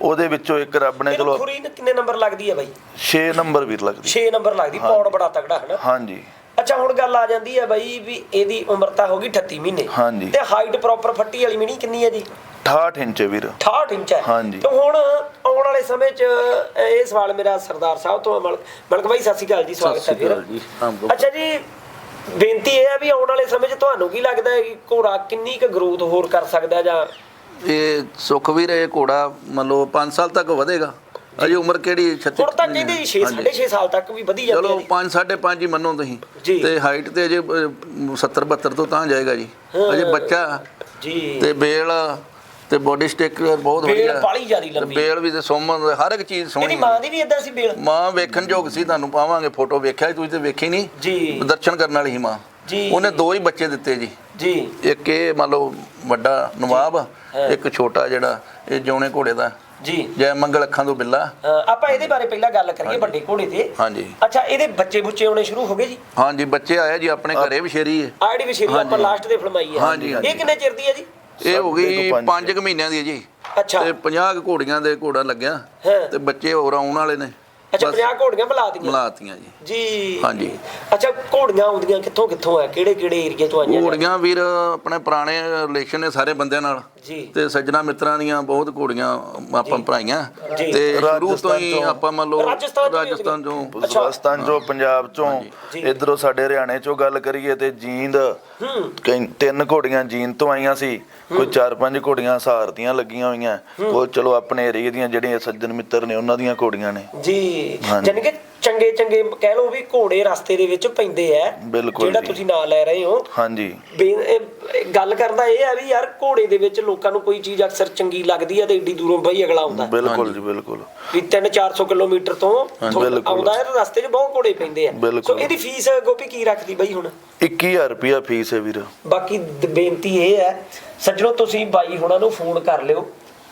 ਉਹਦੇ ਵਿੱਚੋਂ ਇੱਕ ਰੱਬ ਨੇ ਚਲੋ ਖੁਰੀ ਨੂੰ ਕਿੰਨੇ ਨੰਬਰ ਲੱਗਦੀ ਹੈ ਬਾਈ? 6 ਨੰਬਰ ਵੀਰ ਲੱਗਦੀ। 6 ਨੰਬਰ ਲੱਗਦੀ ਪੌੜ ਬੜਾ ਤਗੜਾ ਹੈ ਨਾ ਹਾਂਜੀ। ਅੱਛਾ ਹੁਣ ਗੱਲ ਆ ਜਾਂਦੀ ਹੈ ਬਾਈ ਵੀ ਇਹਦੀ ਉਮਰ ਤਾਂ ਹੋ ਗਈ 38 ਮਹੀਨੇ। ਹਾਂਜੀ। ਤੇ ਹਾਈਟ ਪ੍ਰੋਪਰ ਫੱਟੀ ਵਾਲੀ ਮੀਣੀ ਕਿੰਨੀ ਹੈ ਜੀ? 68 ਇੰਚ ਵੀਰ। 68 ਇੰਚ ਹੈ ਹਾਂਜੀ। ਤੇ ਹੁਣ ਆਉਣ ਵਾਲੇ ਸਮੇਂ 'ਚ ਇਹ ਸਵਾਲ ਮੇਰਾ ਸਰਦਾਰ ਸਾਹਿਬ ਤੋਂ ਮਲਕ ਮਲਕ ਬਾਈ ਸਤਿ ਸ਼੍ਰੀ ਅਕਾਲ ਜੀ ਸਵਾਗਤ ਹੈ ਹਾਂ ਅੱਛਾ ਜੀ ਬੇਨਤੀ ਇਹ ਹੈ ਵੀ ਆਉਣ ਵਾਲੇ ਸਮੇਂ 'ਚ ਤੁਹਾਨੂੰ ਕੀ ਲੱਗਦਾ ਹੈ ਕਿ ਘੋੜਾ ਕਿੰਨੀ ਕੁ ਗਰੋਥ ਹੋਰ ਕਰ ਸਕਦਾ ਜਾਂ ਇਹ ਸੁਖਵੀਰ ਇਹ ਘੋੜਾ ਮੰਨ ਲਓ 5 ਸਾਲ ਤੱਕ ਵਧੇਗਾ। ਅਜੇ ਉਮਰ ਕਿਹੜੀ 36 ਹੁਣ ਤਾਂ ਕਹਿੰਦੇ 6 6.5 ਸਾਲ ਤੱਕ ਵੀ ਵਧੀ ਜਾਂਦੀ ਚਲੋ ਹੈ ਜੀ। 5 5.5 ਹੀ ਮੰਨੋ ਤੁਸੀਂ। ਤੇ ਹਾਈਟ ਤੇ ਅਜੇ 70 72 ਤੋਂ ਤਾਂ ਜਾਏਗਾ ਜੀ। ਅਜੇ ਬੱਚਾ ਜੀ। ਤੇ ਬੇਲ ਤੇ ਬੋਡੀ ਸਟ੍ਰਕਚਰ ਬਹੁਤ ਬੇਲ ਵਧੀਆ। ਬਾਹਲੀ ਜ਼ਿਆਦੀ ਤੇ ਲੰਬੀ। ਬੇਲ ਵੀ ਤੇ ਸੁਮਨ ਹਰ ਇੱਕ ਚੀਜ਼ ਇਹਦੀ ਸੋਹਣੀ ਮਾਂ ਦੀ ਵੀ ਇਦਾਂ ਸੀ ਬੇਲ? ਮਾਂ ਵੇਖਣ ਯੋਗ ਸੀ ਤੁਹਾਨੂੰ ਪਾਵਾਂਗੇ ਫੋਟੋ ਵੇਖਿਆ ਤੁਸੀਂ ਤੇ ਵੇਖੀ ਨਹੀਂ। ਜੀ। ਦਰਸ਼ਨ ਕਰਨ ਵਾਲੀ ਸੀ ਮਾਂ। ਜੀ। ਉਹਨੇ ਦੋ ਹੀ ਬੱਚੇ ਦਿੱਤੇ ਜੀ। ਜੀ। ਇੱਕ ਇਹ ਮੰਨ ਲਓ ਵੱਡਾ ਨਵਾਬ ਇੱਕ ਛੋਟਾ ਜਿਹੜਾ ਇਹ ਜੌਣੇ ਘੋੜੇ ਦਾ। ਜੀ। ਜੈ ਮੰਗਲ ਅੱਖਾਂ ਤੋਂ ਬਿੱਲਾ। ਆਪਾਂ ਇਹਦੇ ਬਾਰੇ ਪਹਿਲਾਂ ਗੱਲ ਕਰੀਏ ਵੱਡੇ ਘੋੜੇ ਤੇ। ਹਾਂਜੀ। ਅੱਛਾ ਇਹਦੇ ਬੱਚੇ ਬੁੱਚੇ ਆਉਣੇ ਸ਼ੁਰੂ ਹੋ ਗਏ ਜੀ? ਹਾਂਜੀ ਬੱਚੇ ਆਏ ਜੀ ਆਪਣੇ ਘਰੇ ਵਿਸ਼ੇਰੀ ਹੈ। ਆੜੀ ਵਿਸ਼ੇਰੀ ਆਪਾਂ ਲਾਸਟ ਦੇ ਫਿਲਮਾਈ ਹੈ। ਹਾਂਜੀ। ਇਹ ਕਿੰਨੇ ਚਿਰ ਦੀ ਹੈ ਜੀ? ਇਹ ਹੋ ਗਈ ਸਾਡੇ ਤੋਂ ਪੰਜ 5 ਮਹੀਨਿਆਂ ਦੀ ਹੈ ਜੀ। ਅੱਛਾ। ਤੇ 50 ਘੋੜੀਆਂ ਦੇ ਘੋੜਾ ਲੱਗਿਆ। ਤੇ ਬੱਚੇ ਹੋਰ ਆਉਣ ਵਾਲੇ ਨੇ। ਅੱਛਾ ਬਸ 50 ਘੋੜੀਆਂ ਬੁਲਾ ਦਿੱਤੀਆਂ। ਮਿਲਾਤੀਆਂ ਜੀ। ਜੀ। ਹਾਂਜੀ। ਅੱਛਾ ਘੋੜੀਆਂ ਆਉਂਦੀਆਂ ਕਿੱਥੋਂ ਕਿੱਥੋਂ ਆ? ਕਿਹੜੇ ਕਿਹੜੇ ਏਰੀਏ ਤੋਂ ਆਈਆਂ? ਘੋੜੀਆਂ ਵੀਰ ਆਪਣੇ ਪੁਰਾਣੇ ਰਿਲੇਸ਼ਨ ਨੇ ਸਾਰੇ ਬੰਦਿਆਂ ਨਾਲ। ਜੀ। ਤੇ ਸੱਜਣਾ ਮਿੱਤਰਾਂ ਦੀਆਂ ਬਹੁਤ ਘੋੜੀਆਂ ਆਪਾਂ ਭਰਾਈਆਂ। ਤੇ ਸ਼ੁਰੂ ਤੋਂ ਹੀ ਤੋਂ। ਆਪਾਂ ਮੰਨ ਲਓ ਰਾਜਸਥਾਨ ਤੋਂ ਰਾਜਸਥਾਨ ਤੋਂ ਪੰਜਾਬ ਚੋਂ। ਜੀ। ਇਧਰੋਂ ਸਾਡੇ ਹਰਿਆਣੇ ਚੋਂ ਗੱਲ ਕਰੀਏ ਤੇ ਜੀਂਦ ਕਈ ਤਿੰਨ ਘੋੜੀਆਂ ਜੀਂਦ ਤੋਂ ਆਈਆਂ ਸੀ ਕੋਈ ਚਾਰ ਪੰਜ ਘੋੜੀਆਂ ਸਹਾਰ ਦੀਆਂ ਲੱਗੀਆਂ ਹੋਈਆਂ। ਕੋਈ ਚਲੋ ਆਪਣੇ ਏਰੀਏ ਦੀਆਂ ਜਿਹੜੀਆਂ ਸੱਜਣ ਮਿੱਤਰ ਨੇ ਉਹਨਾਂ ਦੀਆਂ ਘੋੜੀਆਂ ਨੇ। ਜੀ। ਜਾਨੀ ਕਿ ਚੰਗੇ ਚੰਗੇ ਕਹਿ ਲਓ ਵੀ ਘੋੜੇ ਰਸਤੇ ਦੇ ਵਿੱਚ ਪੈਂਦੇ ਆ ਬਿਲਕੁਲ ਜਿਹੜਾ। ਤੁਸੀਂ ਨਾਂ ਲੈ ਰਹੇ ਹੋ ਹਾਂਜੀ ਗੱਲ ਕਰਦਾ ਇਹ ਹੈ ਵੀ ਯਾਰ ਘੋੜੇ ਦੇ ਵਿੱਚ ਲੋਕਾਂ ਨੂੰ ਕੋਈ ਚੀਜ਼ ਅਕਸਰ ਚੰਗੀ ਲੱਗਦੀ ਹੈ ਤੇ ਏਡੀ ਦੂਰੋਂ ਬਈ ਅਗਲਾ ਆਉਂਦਾ। ਬਿਲਕੁਲ ਜੀ ਬਿਲਕੁਲ ਵੀ 3-400 ਕਿਲੋਮੀਟਰ ਤੋਂ। ਆਉਂਦਾ ਹੈ ਰਸਤੇ 'ਚ ਬਹੁਤ ਘੋੜੇ ਪੈਂਦੇ ਆ। ਸੋ ਇਹਦੀ ਫੀਸ ਗੋਪੀ ਕੀ ਰੱਖਦੀ ਬਈ ਹੁਣ 21000 ਰੁਪਿਆ ਫੀਸ ਹੈ ਵੀਰ ਬਾਕੀ ਬੇਨਤੀ ਇਹ ਹੈ ਸੱਜਣੋ ਤੁਸੀਂ ਬਾਈ ਹੁਣਾਂ ਨੂੰ ਫੋਨ ਕਰ ਲਿਓ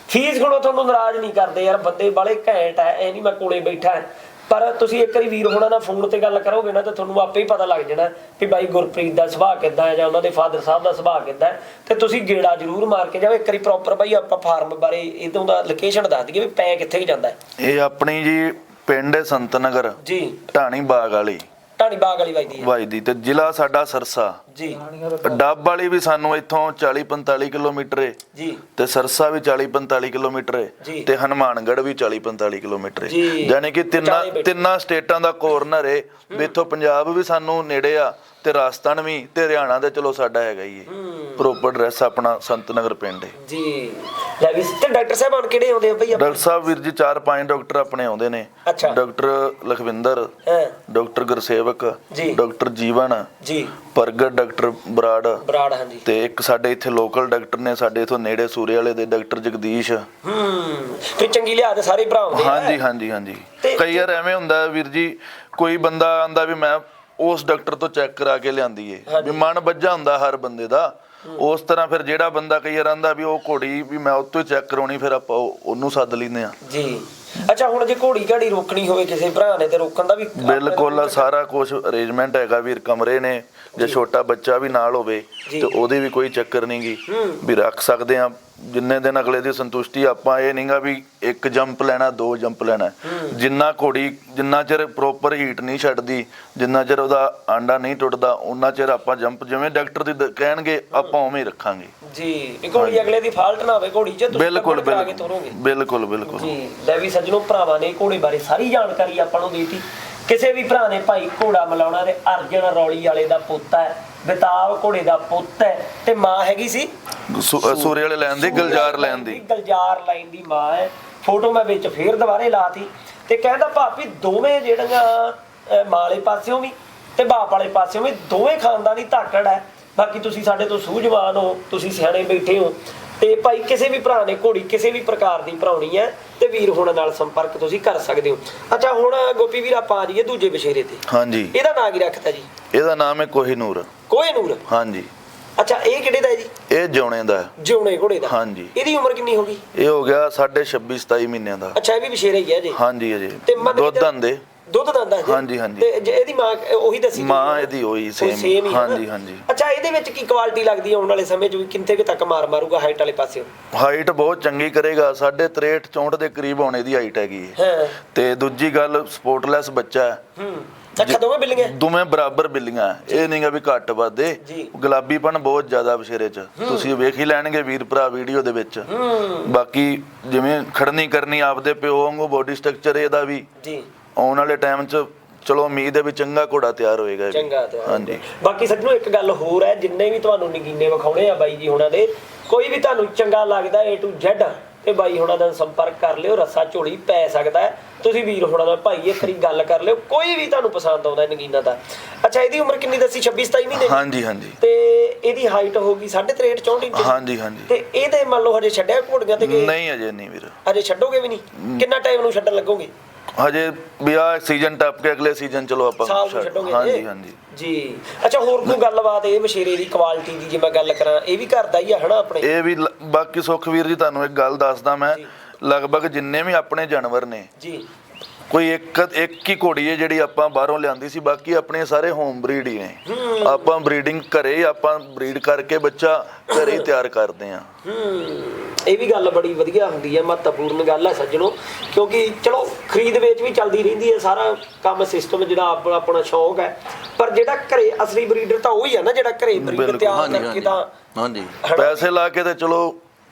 ਫੀਸ ਕੋਲੋਂ ਤੁਹਾਨੂੰ ਨਾਰਾਜ਼ ਨਹੀਂ ਕਰਦੇ ਯਾਰ ਬੰਦੇ ਬਾਲੇ ਘੈਂਟ ਐ ਐ ਨਹੀਂ ਮੈਂ ਕੋਲੇ ਬੈਠਾ। ਪਰ ਤੁਸੀਂ ਇੱਕ ਵਾਰੀ ਵੀਰ ਹੁਣਾਂ ਨਾਲ ਫੋਨ ਤੇ ਗੱਲ ਕਰੋਗੇ ਨਾ ਤਾਂ ਤੁਹਾਨੂੰ ਆਪੇ ਹੀ ਪਤਾ ਲੱਗ ਜਾਣਾ ਵੀ ਬਾਈ ਗੁਰਪ੍ਰੀਤ ਦਾ ਸੁਭਾਅ ਕਿੱਦਾਂ ਹੈ ਜਾਂ ਉਹਨਾਂ ਦੇ ਫਾਦਰ ਸਾਹਿਬ ਦਾ ਸੁਭਾਅ ਕਿੱਦਾਂ ਹੈ। ਤੇ ਤੁਸੀਂ ਗੇੜਾ ਜ਼ਰੂਰ ਮਾਰ ਕੇ ਜਾਓ ਇੱਕ ਵਾਰੀ ਪ੍ਰੋਪਰ ਬਾਈ ਆਪਾਂ ਫਾਰਮ ਬਾਰੇ ਇਦੋਂ ਦਾ ਲੋਕੇਸ਼ਨ ਦੱਸ ਦਈਏ ਵੀ ਪੈ ਕਿੱਥੇ ਜਾਂਦਾ ਹੈ। ਇਹ ਆਪਣੀ ਜੀ ਪਿੰਡ ਹੈ ਸੰਤਨਗਰ ਜੀ। ਢਾਣੀ ਬਾਗ ਵਾਲੀ। ਢਾਣੀ ਬਾਗ ਵਾਲੀ ਵੱਜਦੀ ਹੈ। ਵਜਦੀ ਤੇ ਜ਼ਿਲ੍ਹਾ ਸਾਡਾ ਸਰਸਾ। ਜੀ। ਡੱਬ ਵਾਲੀ ਵੀ ਸਾਨੂੰ ਇੱਥੋਂ 40 45 ਕਿਲੋਮੀਟਰ ਹੈ ਜੀ। ਤੇ ਸਰਸਾ ਵੀ 40 45 ਕਿਲੋਮੀਟਰ। ਹੈ ਤੇ ਹਨੂਮਾਨਗੜ੍ਹ ਵੀ 40 45 ਕਿਲੋਮੀਟਰ ਹੈ ਜੀ। ਯਾਨੀ ਕਿ ਤਿੰਨਾਂ 40 ਬੈਠੇ। ਤਿੰਨਾਂ ਸਟੇਟਾਂ ਦਾ ਕੋਰਨਰ ਹੈ ਵੀ ਇੱਥੋਂ ਪੰਜਾਬ ਵੀ ਸਾਨੂੰ ਨੇੜੇ ਆ। ਤੇ ਰਾਜਸਥਾਨ ਵੀ ਤੇ ਹਰਿਆਣਾ ਤੇ ਚਲੋ ਸਾਡਾ ਹੈਗਾ ਹੀ ਹੈ। ਪ੍ਰੋਪਰ ਐਡਰੈਸ ਆਪਣਾ ਸੰਤਨਗਰ ਪਿੰਡ ਹੈ ਜੀ। ਲੈ ਵੀ ਤੇ ਡਾਕਟਰ ਸਾਹਿਬ ਹੁਣ ਕਿਹੜੇ ਆਉਂਦੇ ਆ ਆਪਾਂ? ਡਾਕਟਰ ਸਾਹਿਬ ਵੀਰ ਜੀ ਚਾਰ ਪੰਜ ਡਾਕਟਰ ਆਪਣੇ ਆਉਂਦੇ ਨੇ। ਅੱਛਾ। ਡਾਕਟਰ ਲਖਵਿੰਦਰ ਹਾਂ। ਡਾਕਟਰ ਗੁਰਸੇਵਕ ਜੀ। ਡਾਕਟਰ ਜੀਵਨ ਜੀ। ਪ੍ਰਗਟ ਡਾਕਟਰ ਬਰਾੜ। ਬਰਾੜ ਹਾਂਜੀ। ਤੇ ਇੱਕ ਸਾਡੇ ਇੱਥੇ ਲੋਕਲ ਡਾਕਟਰ ਨੇ ਸਾਡੇ ਇਥੋਂ ਨੇੜੇ ਸੂਰੇ ਵਾਲੇ ਦੇ ਡਾਕਟਰ ਜਗਦੀਸ਼। ਹੂੰ। ਤੇ ਚੰਗੀ ਲਿਆ ਸਾਰੇ ਭਰਾ ਆਉਂਦੇ ਹਾਂਜੀ ਹਾਂਜੀ ਹਾਂਜੀ। ਕਈ ਵਾਰ ਐਵੇਂ ਹੁੰਦਾ ਵੀਰ ਜੀ ਕੋਈ ਬੰਦਾ ਆਂਦਾ ਵੀ ਮੈਂ ਉਸ ਡਾਕਟਰ ਤੋਂ ਚੈੱਕ ਕਰਾ ਕੇ ਲਿਆਂਦੀ ਏ। ਵੀ ਮਨ ਵੱਜਾ ਹੁੰਦਾ ਹਰ ਬੰਦੇ ਦਾ। ਉਸ ਤਰ੍ਹਾਂ ਫਿਰ ਜਿਹੜਾ ਬੰਦਾ ਕਈ ਵਾਰ ਆਂਦਾ ਵੀ ਉਹ ਘੋੜੀ ਵੀ ਮੈਂ ਉਹ ਤੋਂ ਚੈੱਕ ਕਰਾਉਣੀ ਫਿਰ ਆਪਾਂ ਉਹ- ਉਹਨੂੰ ਸੱਦ ਲੈਂਦੇ ਆ ਜੀ। ਅੱਛਾ ਹੁਣ ਜੇ ਘੋੜੀ ਘਾੜੀ ਰੋਕਣੀ ਹੋਵੇ ਕਿਸੇ ਭਰਾ ਨੇ ਤੇ ਰੋਕਣ ਦਾ ਵੀ ਬਿਲਕੁਲ ਸਾਰਾ ਕੁਝ ਅਰੇਂਜਮੈਂਟ ਹੈਗਾ ਵੀਰ ਕਮਰੇ ਨੇ ਜੇ ਛੋਟਾ ਬੱਚਾ ਵੀ ਨਾਲ ਹੋਵੇ। ਤੇ ਉਹਦੀ ਵੀ ਕੋਈ ਚੱਕਰ ਨਹੀਂਗੀ ਵੀ ਰੱਖ ਸਕਦੇ ਆ ਜਿੰਨੇ ਦਿਨ ਅਗਲੇ ਦੀ ਸੰਤੁਸ਼ਟੀ ਆਪਾਂ ਇਹ ਨਹੀਂਗਾ ਵੀ ਇੱਕ ਜੰਪ ਲੈਣਾ ਦੋ ਜੰਪ ਲੈਣਾ। ਜਿੰਨਾ ਘੋੜੀ ਜਿੰਨਾ ਚਿਰ ਪ੍ਰੋਪਰ ਹੀਟ ਨਹੀਂ ਛੱਡਦੀ ਜਿੰਨਾ ਚਿਰ ਉਹਦਾ ਆਂਡਾ ਨਹੀਂ ਟੁੱਟਦਾ ਉਹਨਾਂ ਚਿਰ ਆਪਾਂ ਜੰਪ ਜਿਵੇਂ ਡਾਕਟਰ ਦੀ ਕਹਿਣਗੇ ਆਪਾਂ ਉਵੇਂ ਹੀ ਰੱਖਾਂਗੇ। ਜੀ ਵੀ ਘੋੜੀ ਅਗਲੇ ਦੀ ਫਾਲਟ ਨਾ ਹੋਵੇ ਘੋੜੀ 'ਚ ਤੁਸੀਂ ਬਿਲਕੁਲ ਬਿਲਕੁਲ। ਬਿਲਕੁਲ ਬਿਲਕੁਲ। ਜੀ ਲੈ ਵੀ ਸੱਜਣੋ ਭਰਾਵਾਂ ਨੇ ਘੋੜੇ ਬਾਰੇ ਸਾਰੀ ਜਾਣਕਾਰੀ ਆਪਾਂ ਨੂੰ ਦੇਤੀ। ਕਿਸੇ ਵੀ ਭਰਾ ਨੇ ਭਾਈ ਘੋੜਾ ਮਲਾਉਣਾ ਤੇ ਅਰਜਨ ਰੌਲੀ ਵਾਲੇ ਦਾ ਪੁੱਤ ਹੈ। ਬਿਤਾਬ ਘੋੜੇ ਦਾ ਪੁੱਤ ਹੈ ਤੇ ਮਾਂ ਹੈਗੀ ਸੀ? ਸੂਰੇ ਵਾਲੇ ਲੈਣ ਦੀ ਗੁਲਜ਼ਾਰ ਲੈਣ ਦੀ। ਗਲਜਾਰ ਲਾਈਨ ਦੀ ਮਾਂ ਹੈ। ਫੋਟੋ ਮੈਂ ਵਿੱਚ ਫੇਰ ਦੁਬਾਰੇ ਲਾਤੀ ਤੇ ਕਹਿੰਦਾ ਭਾਪੀ ਦੋਵੇਂ ਜਿਹੜੀਆਂ ਅਹ, ਮਾਂ ਵਾਲੇ ਪਾਸਿਓਂ ਵੀ ਤੇ ਬਾਪ ਵਾਲੇ ਪਾਸਿਓਂ ਵੀ ਦੋਵੇਂ ਖਾਨਦਾਨੀ ਧਾਕੜ ਹੈ। ਬਾਕੀ ਤੁਸੀਂ ਸਾਡੇ ਤੋਂ ਸੂਝਵਾਨ ਹੋ ਤੁਸੀਂ ਸਿਆਣੇ ਬੈਠੇ ਹੋ। ਤੇ ਭਾਈ ਕਿਸੇ ਵੀ ਭਰਾ ਨੇ ਘੋੜੀ ਕਿਸੇ ਵੀ ਪ੍ਰਕਾਰ ਦੀ ਭਰਾਉਣੀ ਹੈ ਤੇ ਵੀਰ ਹੁਣ ਨਾਲ ਸੰਪਰਕ ਤੁਸੀਂ ਕਰ ਸਕਦੇ ਹੋ। ਅੱਛਾ ਹੁਣ ਗੋਪੀ ਵੀਰ ਆਪਾਂ ਆ ਜਾਈਏ ਦੂਜੇ ਬਸ਼ੇਰੇ ਤੇ। ਹਾਂਜੀ। ਇਹਦਾ ਨਾਂ ਕੀ ਰੱਖਤਾ ਜੀ? ਇਹਦਾ ਨਾਮ ਹੈ ਕੋਹੀਨੂਰ ਕੋਏ ਨੂਰ? ਹਾਂਜੀ। ਅੱਛਾ ਇਹ ਕਿਹੜੇ ਦਾ ਹੈ ਜੀ? ਇਹ ਜਿਉਣੇ ਦਾ ਹੈ। ਜਿਉਣੇ ਘੋੜੇ ਦਾ। ਹਾਂਜੀ। ਇਹਦੀ ਉਮਰ ਕਿੰਨੀ ਹੋ ਗਈ? ਇਹ ਹੋ ਗਿਆ ਸਾਡੇ 26 27 ਮਹੀਨਿਆਂ ਦਾ। ਅੱਛਾ ਇਹ ਵੀ ਬਸ਼ੇਰਾ ਹੀ ਹੈ ਜੀ। ਹਾਂਜੀ ਅਜੇ। ਤੇ ਮੰਨ ਕੇ ਦੁੱਧ ਚੱਲ- ਦੰਦੇ। ਦੁੱਧ ਦੰਦਾ ਹੈ ਹਾਂਜੀ, ਹਾਂਜੀ। ਤੇ ਜੇ ਇਹਦੀ ਮਾਂ ਉਹੀ ਦੱਸੀ ਮਾਂ। ਇਹਦੀ ਉਹੀ ਉਹ same, same ਹੀ ਹੈ ਨਾ? ਹਾਂਜੀ, ਹਾਂਜੀ। ਅੱਛਾ ਇਹਦੇ ਵਿੱਚ ਕੀ ਕੁਆਲਿਟੀ ਲੱਗਦੀ ਹੈ ਆਉਣ ਵਾਲੇ ਸਮੇਂ 'ਚ ਵੀ? ਕਿੰਥੇ ਕੁ ਤੱਕ ਮਾਰ ਮਾਰੂਗਾ ਹਾਈਟ ਵਾਲੇ ਪਾਸੇ ਹਾਈਟ ਬਹੁਤ ਚੰਗੀ ਕਰੇਗਾ। ਸਾਡੇ 63 64 ਦੇ ਕਰੀਬ ਹੋਣੇ ਦੀ ਹਾਈਟ ਹੈਗੀ ਹੈ ਹਾਂ। ਤੇ ਦੂਜੀ ਗੱਲ ਸਪੋਰਟਲੈਸ ਬੱਚਾ ਹੈ। ਹੂੰ। ਅੱਛਾ ਦੋਵੇਂ ਬਿੱਲੀਆਂ? ਦੋਵੇਂ ਬਰਾਬਰ ਬਿੱਲੀਆਂ। ਹੈ। ਇਹ ਨਹੀਂਗਾ ਵੀ ਘੱਟ ਵਾਧੇ। ਜੀ। ਗੁਲਾਬੀਪਨ ਬਹੁਤ ਜ਼ਿਆਦਾ ਬਸ਼ੇਰੇ ਚ। ਤੁਸੀਂ ਵੇਖ ਹੀ ਲੈਣਗੇ ਵੀਰ ਭਰਾ ਵੀਡੀਓ ਦੇ ਵਿੱਚ। ਬਾਕੀ ਜਿਵੇਂ ਖੜਨੀ ਕਰਨੀ ਆਪਦੇ ਪਿਓ ਵਾਂਗੂ ਬੋਡੀ ਸਟਰਕਚਰ ਇਹਦਾ ਵੀ। ਜੀ। ਆਉਣ ਵਾਲੇ ਟਾਈਮ 'ਚ ਚਲੋ ਉਮੀਦ ਹੈ ਵੀ ਚੰਗਾ ਘੋੜਾ ਤਿਆਰ ਹੋਏਗਾ ਇਹ ਵੀ। ਚੰਗਾ ਤੇ ਹਾਂਜੀ। ਬਾਕੀ ਸੱਜਣੋ ਇੱਕ ਗੱਲ ਹੋਰ ਹੈ ਜਿੰਨੇ ਵੀ ਤੁਹਾਨੂੰ ਨਗੀਨੇ ਵਿਖਾਉਣੇ ਆ ਬਾਈ ਜੀ ਹੁਣਾਂ ਦੇ ਕੋਈ ਵੀ ਤੁਹਾਨੂੰ ਚੰਗਾ ਲੱਗਦਾ A to Z ਤੇ ਬਾਈ ਹੁਣਾਂ ਦਾ ਸੰਪਰਕ ਕਰ ਲਿਓ ਰੱਸਾ ਝੋਲੀ ਪੈ ਸਕਦਾ ਹੈ। ਤੁਸੀਂ ਵੀਰ ਹੁਣਾਂ ਦਾ ਭਾਈ ਇੱਕ ਵਾਰੀ ਗੱਲ ਕਰ ਲਿਓ ਕੋਈ ਵੀ ਤੁਹਾਨੂੰ ਪਸੰਦ ਆਉਂਦਾ ਹੈ ਨਗੀਨਾ ਦਾ। ਅੱਛਾ ਇਹਦੀ ਉਮਰ ਕਿੰਨੀ ਦੱਸੀ? 26 27 ਮਹੀਨੇ ਹਾਂਜੀ ਹਾਂਜੀ। ਤੇ ਇਹਦੀ ਹਾਈਟ ਹੋਗੀ 63 64 ਇੰਚ। ਹਾਂਜੀ ਹਾਂਜੀ। ਤੇ ਇਹਦੇ ਮੰਨ ਲਓ ਹਜੇ ਛੱਡਿਆ ਘੋੜੀਆਂ ਤੇ ਨਹੀਂ ਅਜੇ ਨਹੀਂ ਵੀਰ। ਹਜੇ ਛੱਡੋਗੇ ਵੀ ਨਹੀਂ? ਕਿੰਨਾ ਟਾਈਮ ਨੂੰ ਛੱਡਣ ਲੱਗੋਗੇ? ਹਜੇ ਵੀ ਆ ਸੀਜ਼ਨ ਟੱਪ ਕੇ ਅਗਲੇ ਸੀਜ਼ਨ ਚਲੋ ਆਪਾਂ ਸਾਲ ਨੂੰ ਛੱਡ- ਛੱਡੋਗੇ ਹਾਂਜੀ? ਹਾਂਜੀ? ਜੀ। ਅੱਛਾ ਹੋਰ ਕੋਈ ਗੱਲਬਾਤ ਇਹ ਬਸ਼ੇਰੇ ਦੀ ਕੁਆਲਿਟੀ ਦੀ ਜੇ ਮੈਂ ਗੱਲ ਕਰਾਂ ਇਹ ਵੀ ਘਰ ਦਾ ਹੀ ਆ ਹਨਾ ਆਪਣੇ? ਇਹ ਵੀ ਲ- ਬਾਕੀ ਸੁਖਵੀਰ ਜੀ ਤੁਹਾਨੂੰ ਇੱਕ ਗੱਲ ਦੱਸਦਾ ਮੈਂ ਲਗਭਗ ਜਿੰਨੇ ਵੀ ਆਪਣੇ ਜਾਨਵਰ ਨੇ ਜੀ। ਕੋਈ ਇੱਕ ਇੱਕ ਹੀ ਘੋੜੀ ਹੈ ਜਿਹੜੀ ਆਪਾਂ ਬਾਹਰੋਂ ਲਿਆਂਦੀ ਸੀ ਬਾਕੀ ਆਪਣੇ ਸਾਰੇ ਹੋਮ ਬਰੀਡ ਹੀ ਨੇ। ਆਪਾਂ ਬਰੀਡਿੰਗ ਘਰੇ ਹੀ ਆਪਾਂ ਬਰੀਡ ਕਰਕੇ ਬੱਚਾ ਘਰੇ ਹੀ ਤਿਆਰ ਕਰਦੇ ਆ ਹੂੰ। ਇਹ ਵੀ ਗੱਲ ਬੜੀ ਵਧੀਆ ਹੁੰਦੀ ਹੈ ਮਹੱਤਵਪੂਰਨ ਗੱਲ ਹੈ ਸੱਜਣੋ ਕਿਉਂਕਿ ਚਲੋ ਖਰੀਦ ਵੇਚ ਵੀ ਚੱਲਦੀ ਰਹਿੰਦੀ ਹੈ ਸਾਰਾ ਕੰਮ ਸਿਸਟਮ ਜਿਹੜਾ ਆਪ- ਆਪਣਾ ਸ਼ੌਕ ਹੈ। ਪਰ ਜਿਹੜਾ ਘਰੇ ਅਸਲੀ ਬਰੀਡਰ ਤਾਂ ਉਹੀ ਹੈ ਨਾ ਜਿਹੜਾ ਘਰੇ ਬਰੀਡ ਤਿਆਰ ਕਰਕੇ ਤਾਂ ਹਾਂਜੀ? ਪੈਸੇ ਲਾ ਕੇ ਤੇ ਚਲੋ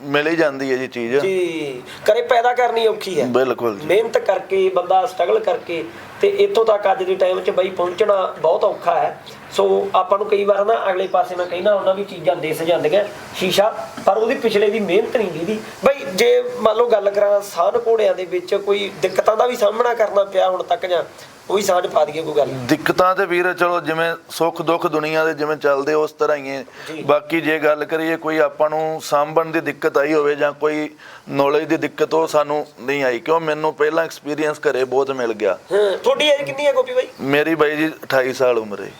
ਮਿਲ ਹੀ ਜਾਂਦੀ ਹੈ ਜੀ ਚੀਜ਼। ਜੀ ਘਰੇ ਪੈਦਾ ਕਰਨੀ ਔਖੀ ਹੈ। ਬਿਲਕੁਲ ਜੀ। ਮਿਹਨਤ ਕਰਕੇ ਬੰਦਾ ਸਟਰਗਲ ਕਰਕੇ ਤੇ ਇੱਥੋਂ ਤੱਕ ਅੱਜ ਦੇ ਟਾਈਮ 'ਚ ਬਈ ਪਹੁੰਚਣਾ ਬਹੁਤ ਔਖਾ ਹੈ। ਸੋ ਆਪਾਂ ਨੂੰ ਕਈ ਵਾਰ ਨਾ ਅਗਲੇ ਪਾਸੇ ਮੈਂ ਕਹਿੰਦਾ ਉਹਨਾਂ ਵੀ ਚੀਜ਼ਾਂ ਦਿਸ ਜਾਂਦੀਆਂ ਸ਼ੀਸ਼ਾ ਪਰ ਉਹਦੀ ਪਿਛਲੇ ਦੀ ਮਿਹਨਤ ਨਹੀਂ ਦੀਦੀ। ਬਈ ਜੇ ਮੰਨ ਲਓ ਗੱਲ ਕਰਾਂ ਸਾਧ ਘੋੜਿਆਂ ਦੇ ਵਿੱਚ ਕੋਈ ਦਿੱਕਤਾਂ ਦਾ ਵੀ ਸਾਹਮਣਾ ਕਰਨਾ ਪਿਆ ਹੁਣ ਤੱਕ ਜਾਂ ਉਹੀ ਸਾਂਝ ਪਾ ਦਈਏ ਕੋਈ ਗੱਲ ਦਿੱਕਤਾਂ ਤੇ ਵੀਰ ਚਲੋ ਜਿਵੇਂ ਸੁੱਖ ਦੁੱਖ ਦੁਨੀਆ ਦੇ ਜਿਵੇਂ ਚੱਲਦੇ ਉਸ ਤਰ੍ਹਾਂ ਹੀ ਹੈ। ਬਾਕੀ ਜੇ ਗੱਲ ਕਰੀਏ ਕੋਈ ਆਪਾਂ ਨੂੰ ਸਾਂਭਣ ਦੀ ਦਿੱਕਤ ਆਈ ਹੋਵੇ ਜਾਂ ਕੋਈ ਨੌਲੇਜ ਦੀ ਦਿੱਕਤ ਉਹ ਸਾਨੂੰ ਨਹੀਂ ਆਈ। ਕਿਉਂ? ਮੈਨੂੰ ਪਹਿਲਾਂ ਐਕਸਪੀਰੀਅੰਸ ਘਰੇ ਬਹੁਤ ਮਿਲ ਗਿਆ। ਤੁਹਾਡੀ ਏਜ ਕਿੰਨੀ ਹੈ ਗੋਪੀ ਬਾਈ? ਮੇਰੀ ਬਾਈ ਜੀ 28 ਸਾਲ ਉਮਰ ਹੈ।